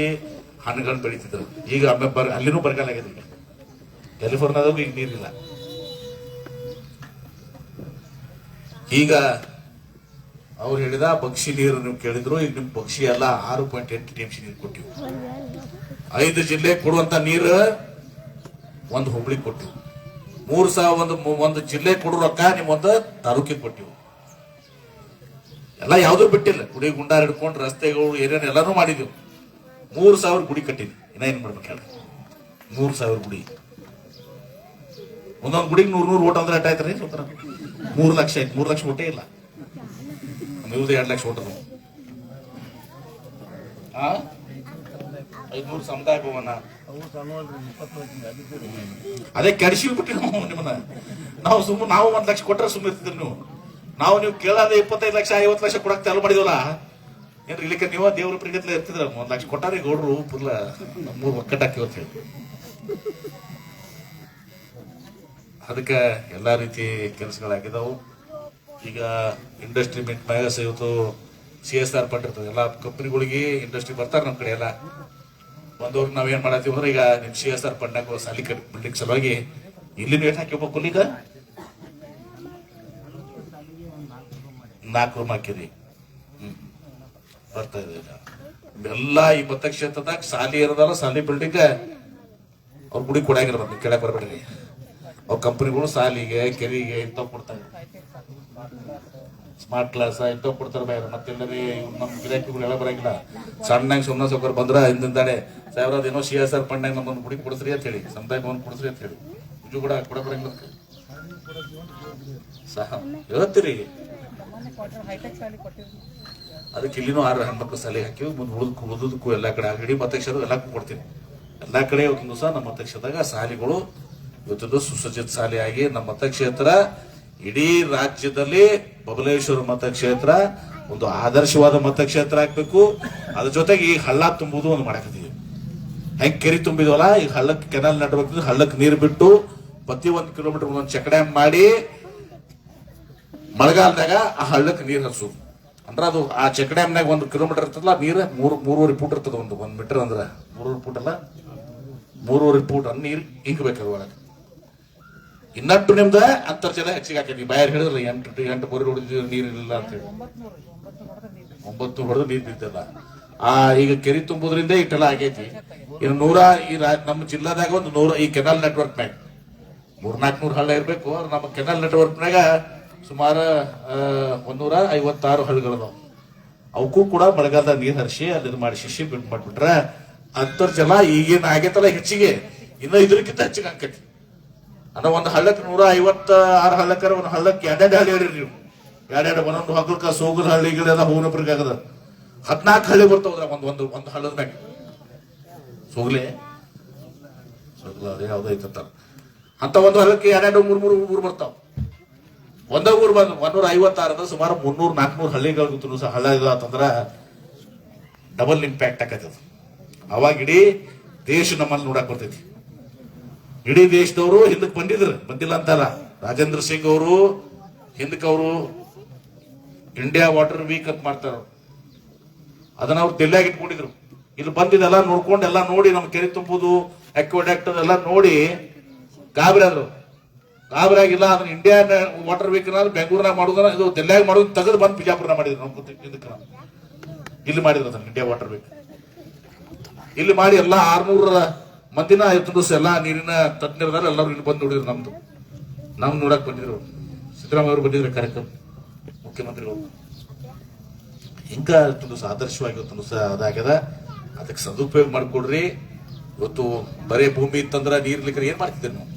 ಹಣ್ಣುಗಳನ್ನ ಬೆಳೀತಿದ್ರು. ಈಗ ಅಲ್ಲಿನೂ ಬರಗಾಲ ಆಗಿದೆ ಈಗ. ಕ್ಯಾಲಿಫೋರ್ನಿಯಾದಾಗೂ ಈಗ ನೀರಿಲ್ಲ ಈಗ ಅವ್ರು ಹೇಳಿದ ಬಕ್ಷಿ ನೀರು ನೀವು ಕೇಳಿದ್ರು, ಈಗ ನಿಮ್ ಬಕ್ಷಿ ಎಲ್ಲ ಆರು ಪಾಯಿಂಟ್ ಎಂಟು ಟಿ ಎಂ ಸಿ ನೀರು ಕೊಟ್ಟಿವು. ಐದು ಜಿಲ್ಲೆ ಕೊಡುವಂತ ನೀರು ಒಂದು ಹುಬ್ಳಿ ಕೊಟ್ಟಿವಿ. ಮೂರು ಸಾವಿರ ಒಂದು ಒಂದು ಜಿಲ್ಲೆ ಕೊಡೋ ರೊಕ್ಕ ನಿಮ್ಮೊಂದು ತಾಲೂಕಿಗೆ ಕೊಟ್ಟಿವು. ಎಲ್ಲ ಯಾವ್ದು ಬಿಟ್ಟಿಲ್ಲ. ಗುಡಿ ಗುಂಡಾರ ಹಿಡ್ಕೊಂಡು ರಸ್ತೆಗಳು ಏನೇನು ಎಲ್ಲಾನು ಮಾಡಿದ್ವಿ. ಮೂರು ಸಾವಿರ ಗುಡಿ ಕಟ್ಟಿದ್ವಿ. ಇನ್ನ ಏನ್ ಮಾಡ್ಬೇಕು ಹೇಳಿ. ಮೂರು ಸಾವಿರ ಗುಡಿ. ಒಂದೊಂದು ಗುಡಿಗೆ ನೂರ್ ನೂರು ಓಟ್ ಅಂದ್ರೆ ಎಷ್ಟಾಯ್ತ್ರಿ ಸುಂದರ ಮೂರು ಲಕ್ಷ ಐತಿ ಮೂರು ಲಕ್ಷ ಓಟೇ ಇಲ್ಲ. ಇವ್ದು ಎರಡು ಲಕ್ಷ ಓಟ್ ಅದಾವ. ಐದ್ನೂರು ಸಮುದಾಯ ಭವನ. ಅದೇ ಕೆಡಿಸಿ ಬಿಟ್ಟಿ ನಾವು ನಿಮ್ಮನ್ನ. ನಾವು ಸುಮ್ಮನೆ ನಾವು ಒಂದ್ ಲಕ್ಷ ಕೊಟ್ಟರೆ ಸುಮ್ಮನೆ ಇರ್ತಿದ್ರಿ ನೀವು. ನಾವು ನೀವು ಕೇಳಾದ ಇಪ್ಪತ್ತೈದು ಲಕ್ಷ ಐವತ್ತು ಲಕ್ಷ ಕೊಡಕ್ ಚಾಲು ಮಾಡಿದ್ವಲ್ಲ? ಏನ್ರಿ ಇಲ್ಲಿಕ್ಕೆ ನೀವು ದೇವ್ರ ಪ್ರಗತಿ ಇರ್ತಿದ್ರ? ಒಂದ್ ಲಕ್ಷ ಕೊಟ್ಟಾರಿ ಗೌಡ್ರು ಪುರ್ಲ ಮೂರು ಒಕ್ಕಟ್ಟಾಕಿ ಅಂತ ಹೇಳಿ. ಅದಕ್ಕೆ ಎಲ್ಲಾ ರೀತಿ ಕೆಲಸಗಳಾಗಿದ್ದಾವು ಈಗ ಇಂಡಸ್ಟ್ರಿ ಮೆಂಟ್ ಮ್ಯಾಗ ಇವತ್ತು ಸಿ ಎಸ್ ಆರ್ ಫಂಡ್ ಇರ್ತದೆ ಎಲ್ಲ ಕಂಪನಿಗಳಿಗೆ ಇಂಡಸ್ಟ್ರಿ ಬರ್ತಾರೆ ನಮ್ಮ ಕಡೆ ಎಲ್ಲ. ಒಂದವ್ರಿಗೆ ನಾವ್ ಏನ್ ಮಾಡತ್ತೀವಿ ಅಂದ್ರೆ ಈಗ ನಿಮ್ ಸಿ ಎಸ್ ಆರ್ ಸಾಲಿ ಬಿಲ್ಡಿಂಗ್ ಸಲುವಾಗಿ ಇಲ್ಲಿ ರೇಟ್ ಹಾಕಿಬೇಕು ಈಗ? ನಾಲ್ಕು ರೂಮ್ ಹಾಕಿರಿ. ಹ್ಮ್. ಬರ್ತಾ ಇದೆ ಎಲ್ಲ ಈ ಮತಕ್ಷೇತ್ರದಾಗ ಸಾಲಿ ಇರೋದಲ್ಲ, ಸಾಲಿ ಬಿಲ್ಡಿಂಗ್ ಅವ್ರ ಗುಡಿ ಕೊಡಾಗಿರ್ಬೇಕು ಕೇಳಕ್ ಬರ್ಬೇಡ್ರಿ. ಅವ್ರ ಕಂಪನಿಗಳು ಸಾಲಿಗೆ, ಕೆರಿಗೆ ಇಂಥವ್ ಕೊಡ್ತಾರೆ ಸ್ಮಾರ್ಟ್ ಕ್ಲಾಸ್ ಇಂಥವ್ ಕೊಡ್ತಾರೆ ಬೇರೆ ಮತ್ತೆಲ್ಲರಿ ನಮ್ಮ ಗಿರಾಕಿಗಳು ಎಲ್ಲ ಬರಂಗಿಲ್ಲ. ಸಣ್ಣಂಗೆ ಸುಮ್ಮನೆ ಸೌಕರ್ ಬಂದ್ರ ಹಿಂದಿಂದಾನೆ ಸಾವಿರದ ಏನೋ ಸಿ ಎಸ್ ಆರ್ ಫಂಡ್ನಾಗ ನಮ್ಮನ್ನು ಹುಡುಗಿ ಕೊಡಿಸ್ರಿ ಅಂತ ಹೇಳಿ. ಸಮುದಾಯ ಭವನ ಕೊಡಿಸ್ರಿ ಅಂತ ಹೇಳಿ. ಇದು ಕೂಡ ಕೊಡ ಬರಂಗಿಲ್ಲ. ಸಹ ಹೇಳ್ತೀರಿ. ಅದಕ್ಕೆ ಇಲ್ಲಿನೂ ಆರು ಹೆಣ್ಮಕ್ಳು ಸಲಹೆ ಹಾಕಿವಿ ಮುಂದೆ ಉಳಿದಕ್ಕೂ ಉಳಿದಕ್ಕೂ ಎಲ್ಲ ಕಡೆ ಇಡೀ ಮತಕ್ಷರು ಎಲ್ಲಕ್ಕೂ ಕೊಡ್ತೀನಿ. ಎಲ್ಲ ಕಡೆ ಇವತ್ತೊಂದು ದಿವಸ ನಮ್ಮ ಮತಕ್ಷೇತ್ರದಾಗ ಶಾಲೆಗಳು ಇವತ್ತೊಂದು ಸುಸಜ್ಜಿತ ಶಾಲೆಯಾಗಿ ನಮ್ಮ ಮತಕ್ಷೇತ್ರ, ಇಡೀ ರಾಜ್ಯದಲ್ಲಿ ಬಬಲೇಶ್ವರ ಮತಕ್ಷೇತ್ರ, ಒಂದು ಆದರ್ಶವಾದ ಮತಕ್ಷೇತ್ರ ಆಗ್ಬೇಕು. ಅದ್ರ ಜೊತೆಗೆ ಈ ಹಳ್ಳ ತುಂಬುದು ಒಂದು ಮಾಡಕತ್ತೀವಿ ಹೆಂಗ್ ಕೆರೆ ತುಂಬಿದ್ವಲ್ಲ? ಈಗ ಹಳ್ಳಕ್ಕೆ ಕೆನಲ್ ನಡ್ಬೇಕು ಹಳ್ಳಕ್ಕೆ ನೀರು ಬಿಟ್ಟು ಪ್ರತಿ ಒಂದು ಕಿಲೋಮೀಟರ್ ಒಂದೊಂದು ಚಕಡೆ ಮಾಡಿ ಮಳೆಗಾಲದಾಗ ಆ ಹಳ್ಳಕ್ಕೆ ನೀರು ಹರಿಸೋದು ಅಂದ್ರೆ ಅದು ಆ ಚೆಕ್ ಡ್ಯಾಮ್ನಾಗ ಒಂದು ಕಿಲೋಮೀಟರ್ ಇರ್ತದಲ್ಲ, ನೀರು ಮೂರು, ಮೂರುವರೆ ಫೂಟ್ ಇರ್ತದ ಒಂದು ಒಂದು ಮೀಟರ್ ಅಂದ್ರೆ. ಮೂರುವರೆ ಫೂಟ್ ಅಲ್ಲ? ಮೂರುವರೆ ಫೂಟ್ ಅನ್ನ ನೀರು ಇಂಕಬೇಕು ಒಳಗೆ ಇನ್ನಟ್ಟು ನಿಮ್ದ ಅಂತರ್ಜಲ ಹೆಚ್ಚಿಗೆ ಹಾಕೈತಿ ಬಾಯರ್ ಹೇಳಿದ್ರಲ್ಲ, ಎಂಟು ಎಂಟು ಬೋರಿ ನೀರು ಇಲ್ಲ ಅಂತ ಹೇಳಿ. ಒಂಬತ್ತು ಹೊಡೆದು ನೀರು ಬಿದ್ದಲ್ಲ. ಆ, ಈಗ ಕೆರೆ ತುಂಬುದ್ರಿಂದ ಇಟ್ಟೆಲ್ಲ ಆಗೈತಿ. ಇನ್ನು ನೂರ, ಈ ನಮ್ಮ ಜಿಲ್ಲಾದಾಗ ಒಂದು ನೂರ, ಈ ಕೆನಲ್ ನೆಟ್ವರ್ಕ್ ಮ್ಯಾಗ. ಮೂರ್ನಾಲ್ಕು ನೂರು ಹಳ್ಳ ಇರಬೇಕು ನಮ್ಮ ಕೆನಲ್ ನೆಟ್ವರ್ಕ್ನಾಗ ಸುಮಾರು ಒಂದೂರ ಐವತ್ತಾರು ಹಳ್ಳಿಗಳದಾವ ಅವಕ್ಕೂ ಕೂಡ ಮಳೆಗಾಲದ ನೀರು ಹರಿಸಿ ಅಲ್ಲಿ ಇದು ಮಾಡಿ ಶಿಶಿ ಬಿಟ್ಟು ಮಾಡ್ಬಿಟ್ರೆ ಅಂತರ್ಜಲ ಈಗೇನು ಆಗೈತಲ್ಲ ಹೆಚ್ಚಿಗೆ. ಇನ್ನು ಇದಕ್ಕಿಂತ ಹೆಚ್ಚಿಗೆ ಆಕೈತಿ. ಅಂದ್ರೆ ಒಂದು ಹಳ್ಳಕ್ಕೆ ನೂರ ಐವತ್ತ ಆರು ಹಳ್ಳಕ್ಕಾರ ಒಂದು ಹಳ್ಳಕ್ಕೆ ಎರಡೆರಡು ಹಳ್ಳಿ ಹೇಳಿರಿ ನೀವು. ಎರಡೆರಡು, ಒಂದೊಂದು ಹಗ್ಲಕ್ಕ ಸೋಗದ ಹಳ್ಳಿಗಳೆಲ್ಲ ಹೂನಪ್ರಿಗಾಗದ ಹದಿನಾಲ್ಕು ಹಳ್ಳಿ ಬರ್ತಾವ್ರ ಒಂದು ಒಂದು ಒಂದು ಹಳ್ಳದ ಮ್ಯಾಗ. ಸೋಗ್ಲೆ? ಯಾವ್ದೋ ಐತಂತ ಅಂತ ಒಂದು ಹಳ್ಳಕ್ಕೆ ಎರಡು ಮೂರು ಮೂರು ಊರು ಬರ್ತಾವ. ಒಂದೇ ಊರು ಬಂದು ಒಂದೂರ ಐವತ್ತಾರ ಸುಮಾರು ಮುನ್ನೂರು, ನಾಲ್ಕುನೂರು ಹಳ್ಳಿಗಳು ಸಹ ಹಳ್ಳ ಇಲ್ಲ ಅಂತಂದ್ರ ಡಬಲ್ ಇಂಪ್ಯಾಕ್ಟ್ ಆಕತಿ ಅದು. ಅವಾಗ ಇಡೀ ದೇಶ ನಮ್ಮಲ್ಲಿ ನೋಡಕ್ ಬರ್ತೈತಿ. ಇಡೀ ದೇಶದವರು ಹಿಂದಕ್ಕೆ ಬಂದಿದ್ರು. ಬಂದಿಲ್ಲ ಅಂತಲ್ಲ ರಾಜೇಂದ್ರ ಸಿಂಗ್ ಅವರು ಹಿಂದಕ್ಕೆ ಅವರು ಇಂಡಿಯಾ ವಾಟರ್ ವೀಕ್ ಅಂತ ಮಾಡ್ತಾರ ಅದನ್ನ ಅವ್ರು ತೆಲ್ಲಾಗಿ ಇಟ್ಕೊಂಡಿದ್ರು. ಇಲ್ಲಿ ಬಂದಿದೆಲ್ಲ ನೋಡ್ಕೊಂಡು ಎಲ್ಲ ನೋಡಿ ನಮ್ಮ ಕೆರೆ ತುಂಬುದು ಅಕ್ವಾಡಕ್ಟ್ ಎಲ್ಲ ನೋಡಿ ಗಾಬರಿ ಆದ್ರು. ಗಾಬರಿ ಆಗಿಲ್ಲ, ಅದನ್ನ ಇಂಡಿಯಾ ವಾಟರ್ ವೀಕ್ ಬೆಂಗಳೂರಿನಾಗ ಮಾಡೋದನ್ನ, ಇದು ತೆಲ್ಲಾಗಿ ಮಾಡೋದು ತೆಗೆದು ಬಂದು ಬಿಜಾಪುರ ಮಾಡಿದ್ರು ನಮ್ಮ ಇದಕ್ಕೆ ನಾವು. ಇಲ್ಲಿ ಮಾಡಿದ್ರು ಅದನ್ನ ಇಂಡಿಯಾ ವಾಟರ್ ವೀಕ್ ಇಲ್ಲಿ ಮಾಡಿ ಎಲ್ಲ ಆರ್ನೂರ ಮಂದಿನ ಐವತ್ತು ದಿವಸ ಎಲ್ಲ ನೀರಿನ ತಜ್ಞರದಾರ ಎಲ್ಲರೂ ಇಲ್ಲಿ ಬಂದು ನೋಡಿದ್ರು ನಮ್ದು. ನಾವು ನೋಡಕ್ ಬಂದಿದ್ರು. ಸಿದ್ದರಾಮಯ್ಯ ಅವರು ಬಂದಿದ್ರು ಕಾರ್ಯಕ್ರಮ, ಮುಖ್ಯಮಂತ್ರಿಗಳು. ಹಿಂಗ ಇವತ್ತು ದಿವಸ ಆದರ್ಶವಾಗಿ ಇವತ್ತು ದಿವಸ ಅದಾಗ್ಯದ. ಅದಕ್ಕೆ ಸದುಪಯೋಗ ಮಾಡ್ಕೊಡ್ರಿ. ಇವತ್ತು ಬರೇ ಭೂಮಿ ಇತ್ತಂದ್ರೆ ನೀರ್ಲಿಕ್ಕೆ ಏನ್ ಮಾಡ್ತಿದ್ದೀರಿ ನಾವು?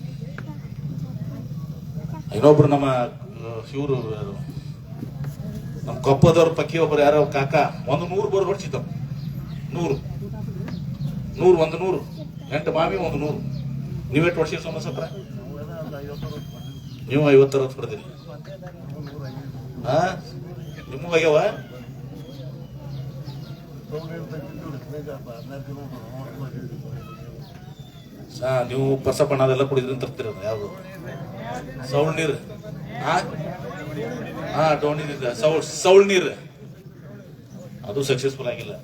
ಇನ್ನೊಬ್ರು ನಮ್ಮ ಇವರು ನಮ್ಮ ಕೊಪ್ಪದವ್ರ ಪಕ್ಕಿ ಒಬ್ಬರು ಯಾರೋ ಕಾಕ, ಒಂದು ನೂರು ಬೋರ್ ಹೊಡ್ಸಿದ್ದ ನೂರು. ನೂರು, ಒಂದು ನೂರು. ಎಂಟು ಮಾವಿ, ಒಂದು ನೂರು. ನೀವೆಷ್ಟು ಸೋಮ ಸೋಮಸಪ್ರ ನೀವು ಐವತ್ತು ಅರವತ್ತು ಬಿಡ್ತೀರಿ ಹಾ ನಿಮ್ಮೂ ಹಾ ನೀವು ಪರ್ಸಪಣ್ಣ ಅದೆಲ್ಲ ಕುಡಿದ್ರಿ ತರ್ತೀರ ಯಾವುದು? ಸೌಳ್ ನೀರು. ಹಾ ಡೋಣಿ ಸೌಳ್ ಸೌಳ್ ನೀರು. ಅದು ಸಕ್ಸಸ್ಫುಲ್ ಆಗಿಲ್ಲ.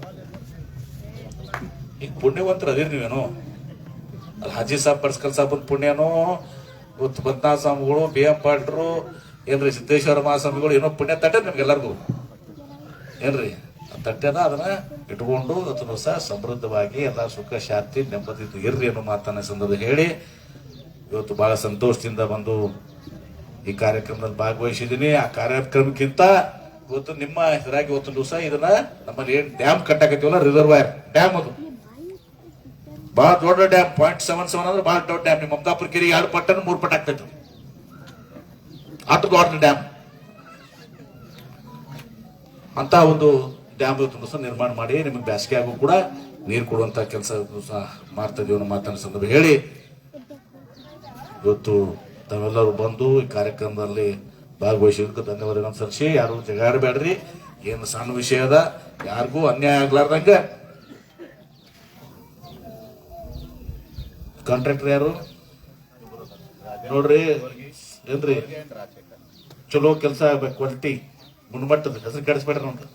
ಈಗ ಪುಣ್ಯವಂತರು ಅದಿರಿ ನೀವೇನು? ಅಲ್ಲಿ ಹಾಜಿ ಸಾಬ್, ಪರ್ಸ್ಕಲ್ ಸಾಬನ್ ಪುಣ್ಯನೋ? ಇವತ್ತು ಬದ್ನಾಥ ಸ್ವಾಮಿಗಳು ಬಿ ಎಂ ಪಾಟ್ರು ಏನ್ರಿ ಸಿದ್ದೇಶ್ವರ ಮಹಾಸ್ವಾಮಿಗಳು, ಏನೋ ಪುಣ್ಯ ತಟ್ಟೆ ನಿಮ್ಗೆಲ್ಲರಿಗೂ? ಏನ್ರಿ? ತಟ್ಟೆನ ಅದನ್ನ ಇಟ್ಕೊಂಡು ಅದನ್ನು ಸಹ ಸಮೃದ್ಧವಾಗಿ ಎಲ್ಲ ಸುಖ, ಶಾಂತಿ, ನೆಮ್ಮದಿ ಇರ್ರಿ ಅನ್ನೋ ಮಾತನ್ನ ಸಂದರ್ಭ ಹೇಳಿ ಇವತ್ತು ಬಹಳ ಸಂತೋಷದಿಂದ ಬಂದು ಈ ಕಾರ್ಯಕ್ರಮದಲ್ಲಿ ಭಾಗವಹಿಸಿದ್ದೀನಿ. ಆ ಕಾರ್ಯಕ್ರಮಕ್ಕಿಂತ ಇವತ್ತು ನಿಮ್ಮ ಹೆಸರಾಗಿ ಇವತ್ತು ದಿವಸ ಇದನ್ನ ನಮ್ಮಲ್ಲಿ ಏನ್ ಡ್ಯಾಮ್ ಕಟ್ಟಾಕತ್ತೀವಲ್ಲ ರಿಸರ್ವಾಯರ್ ಡ್ಯಾಮ್ ಅದು. ಬಹಳ ದೊಡ್ಡ ಡ್ಯಾಮ್ ಪಾಯಿಂಟ್ ಸೆವೆನ್ ಸೆವೆನ್ ಅಂದ್ರೆ ಬಹಳ ದೊಡ್ಡ ಡ್ಯಾಮ್ ನಿಮ್ಮ ಮಮತಾಪುರ ಕೆರೆ ಎರಡು ಪಟ್ಟನ್ನು ಮೂರು ಪಟ್ಟ ಆಗ್ತೈತೆ ಅಷ್ಟು ದೊಡ್ಡ ಡ್ಯಾಮ್ ಅಂತ ಒಂದು ಡ್ಯಾಮ್ ತುಂಬಿಸ ನಿರ್ಮಾಣ ಮಾಡಿ ನಿಮಗೆ ಬೇಸಿಗೆ ಆಗು ಕೂಡ ನೀರು ಕೊಡುವಂತ ಕೆಲಸ ಮಾಡ್ತಾ ಇದೀವಿ ಮಾತನ್ನ ಸಂದರ್ಭ ಹೇಳಿ. ಇವತ್ತು ತಾವೆಲ್ಲರೂ ಬಂದು ಈ ಕಾರ್ಯಕ್ರಮದಲ್ಲಿ ಭಾಗವಹಿಸಿದ್ದಕ್ಕೆ ಧನ್ಯವಾದಗಳನ್ನು ಸಲ್ಲಿಸಿ. ಯಾರು ಜಗಾಡಬೇಡ್ರಿ. ಏನು ಸಣ್ಣ ವಿಷಯ ಅದ. ಯಾರಿಗೂ ಅನ್ಯಾಯ ಆಗ್ಲಾರ್ದಂಗ. ಕಾಂಟ್ರಾಕ್ಟರ್ ಯಾರು? ನೋಡ್ರಿ, ಏನ್ರಿ? ಚಲೋ ಕೆಲಸ ಆಗ್ಬೇಕು ಕ್ವಾಲಿಟಿ ಗುಣಮಟ್ಟದ ಹೆಸರು ಕೆಡಿಸ್ಬೇಡ್ರಿ ನೋಡ್ರಿ.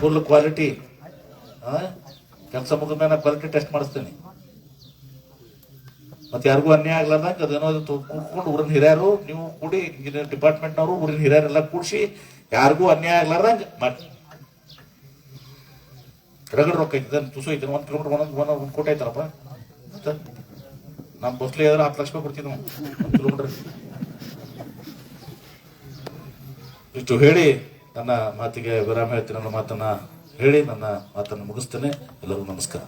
ಫುಲ್ ಕ್ವಾಲಿಟಿ ಕೆಲಸ ಮುಗಿದ ಮೇಲೆ ಕ್ವಾಲಿಟಿ ಟೆಸ್ಟ್ ಮಾಡಿಸ್ತೀನಿ. ಮತ್ತೆ ಯಾರಿಗೂ ಅನ್ಯಾಯ ಆಗ್ಲಾರ್ದಂಗೆ ಅದೇನೋ ಅದು ಕೂಡ್ಕೊಂಡು ಊರಿನ ಹಿರಿಯರು, ನೀವು ಕೂಡಿ ಡಿಪಾರ್ಟ್ಮೆಂಟ್ನವರು ಊರಿನ ಹಿರಿಯರೆಲ್ಲ ಕೂಡಿಸಿ ಯಾರಿಗೂ ಅನ್ಯಾಯ ಆಗ್ಲಾರ್ದಂಗೆ ಮಾಡಿ. ರಗಡ್ ರೊಕ್ಕ ಐತಿ ತುಸು ಐತೆ, ಒಂದ್ ಕಿಲೋಮೀಟರ್ ಒಂದೊಂದು ಒಂದೊಂದು ಒಂದು ಕೋಟಿ ಮತ್ತೆ ನಮ್ಮ ಬಸ್ಲಿ ಆದ್ರೆ ಹತ್ತು ಲಕ್ಷ ರೂಪಾಯಿ ನಾವು, ಒಂದ್ ಕಿಲೋಮೀಟರ್ ಇಷ್ಟು ಹೇಳಿ ನನ್ನ ಮಾತಿಗೆ ವಿರಾಮ ಹೇಳ್ತೀನಿ ನನ್ನ ಮಾತನ್ನ ಹೇಳಿ ನನ್ನ ಮಾತನ್ನು ಮುಗಿಸ್ತೇನೆ. ಎಲ್ಲರಿಗೂ ನಮಸ್ಕಾರ.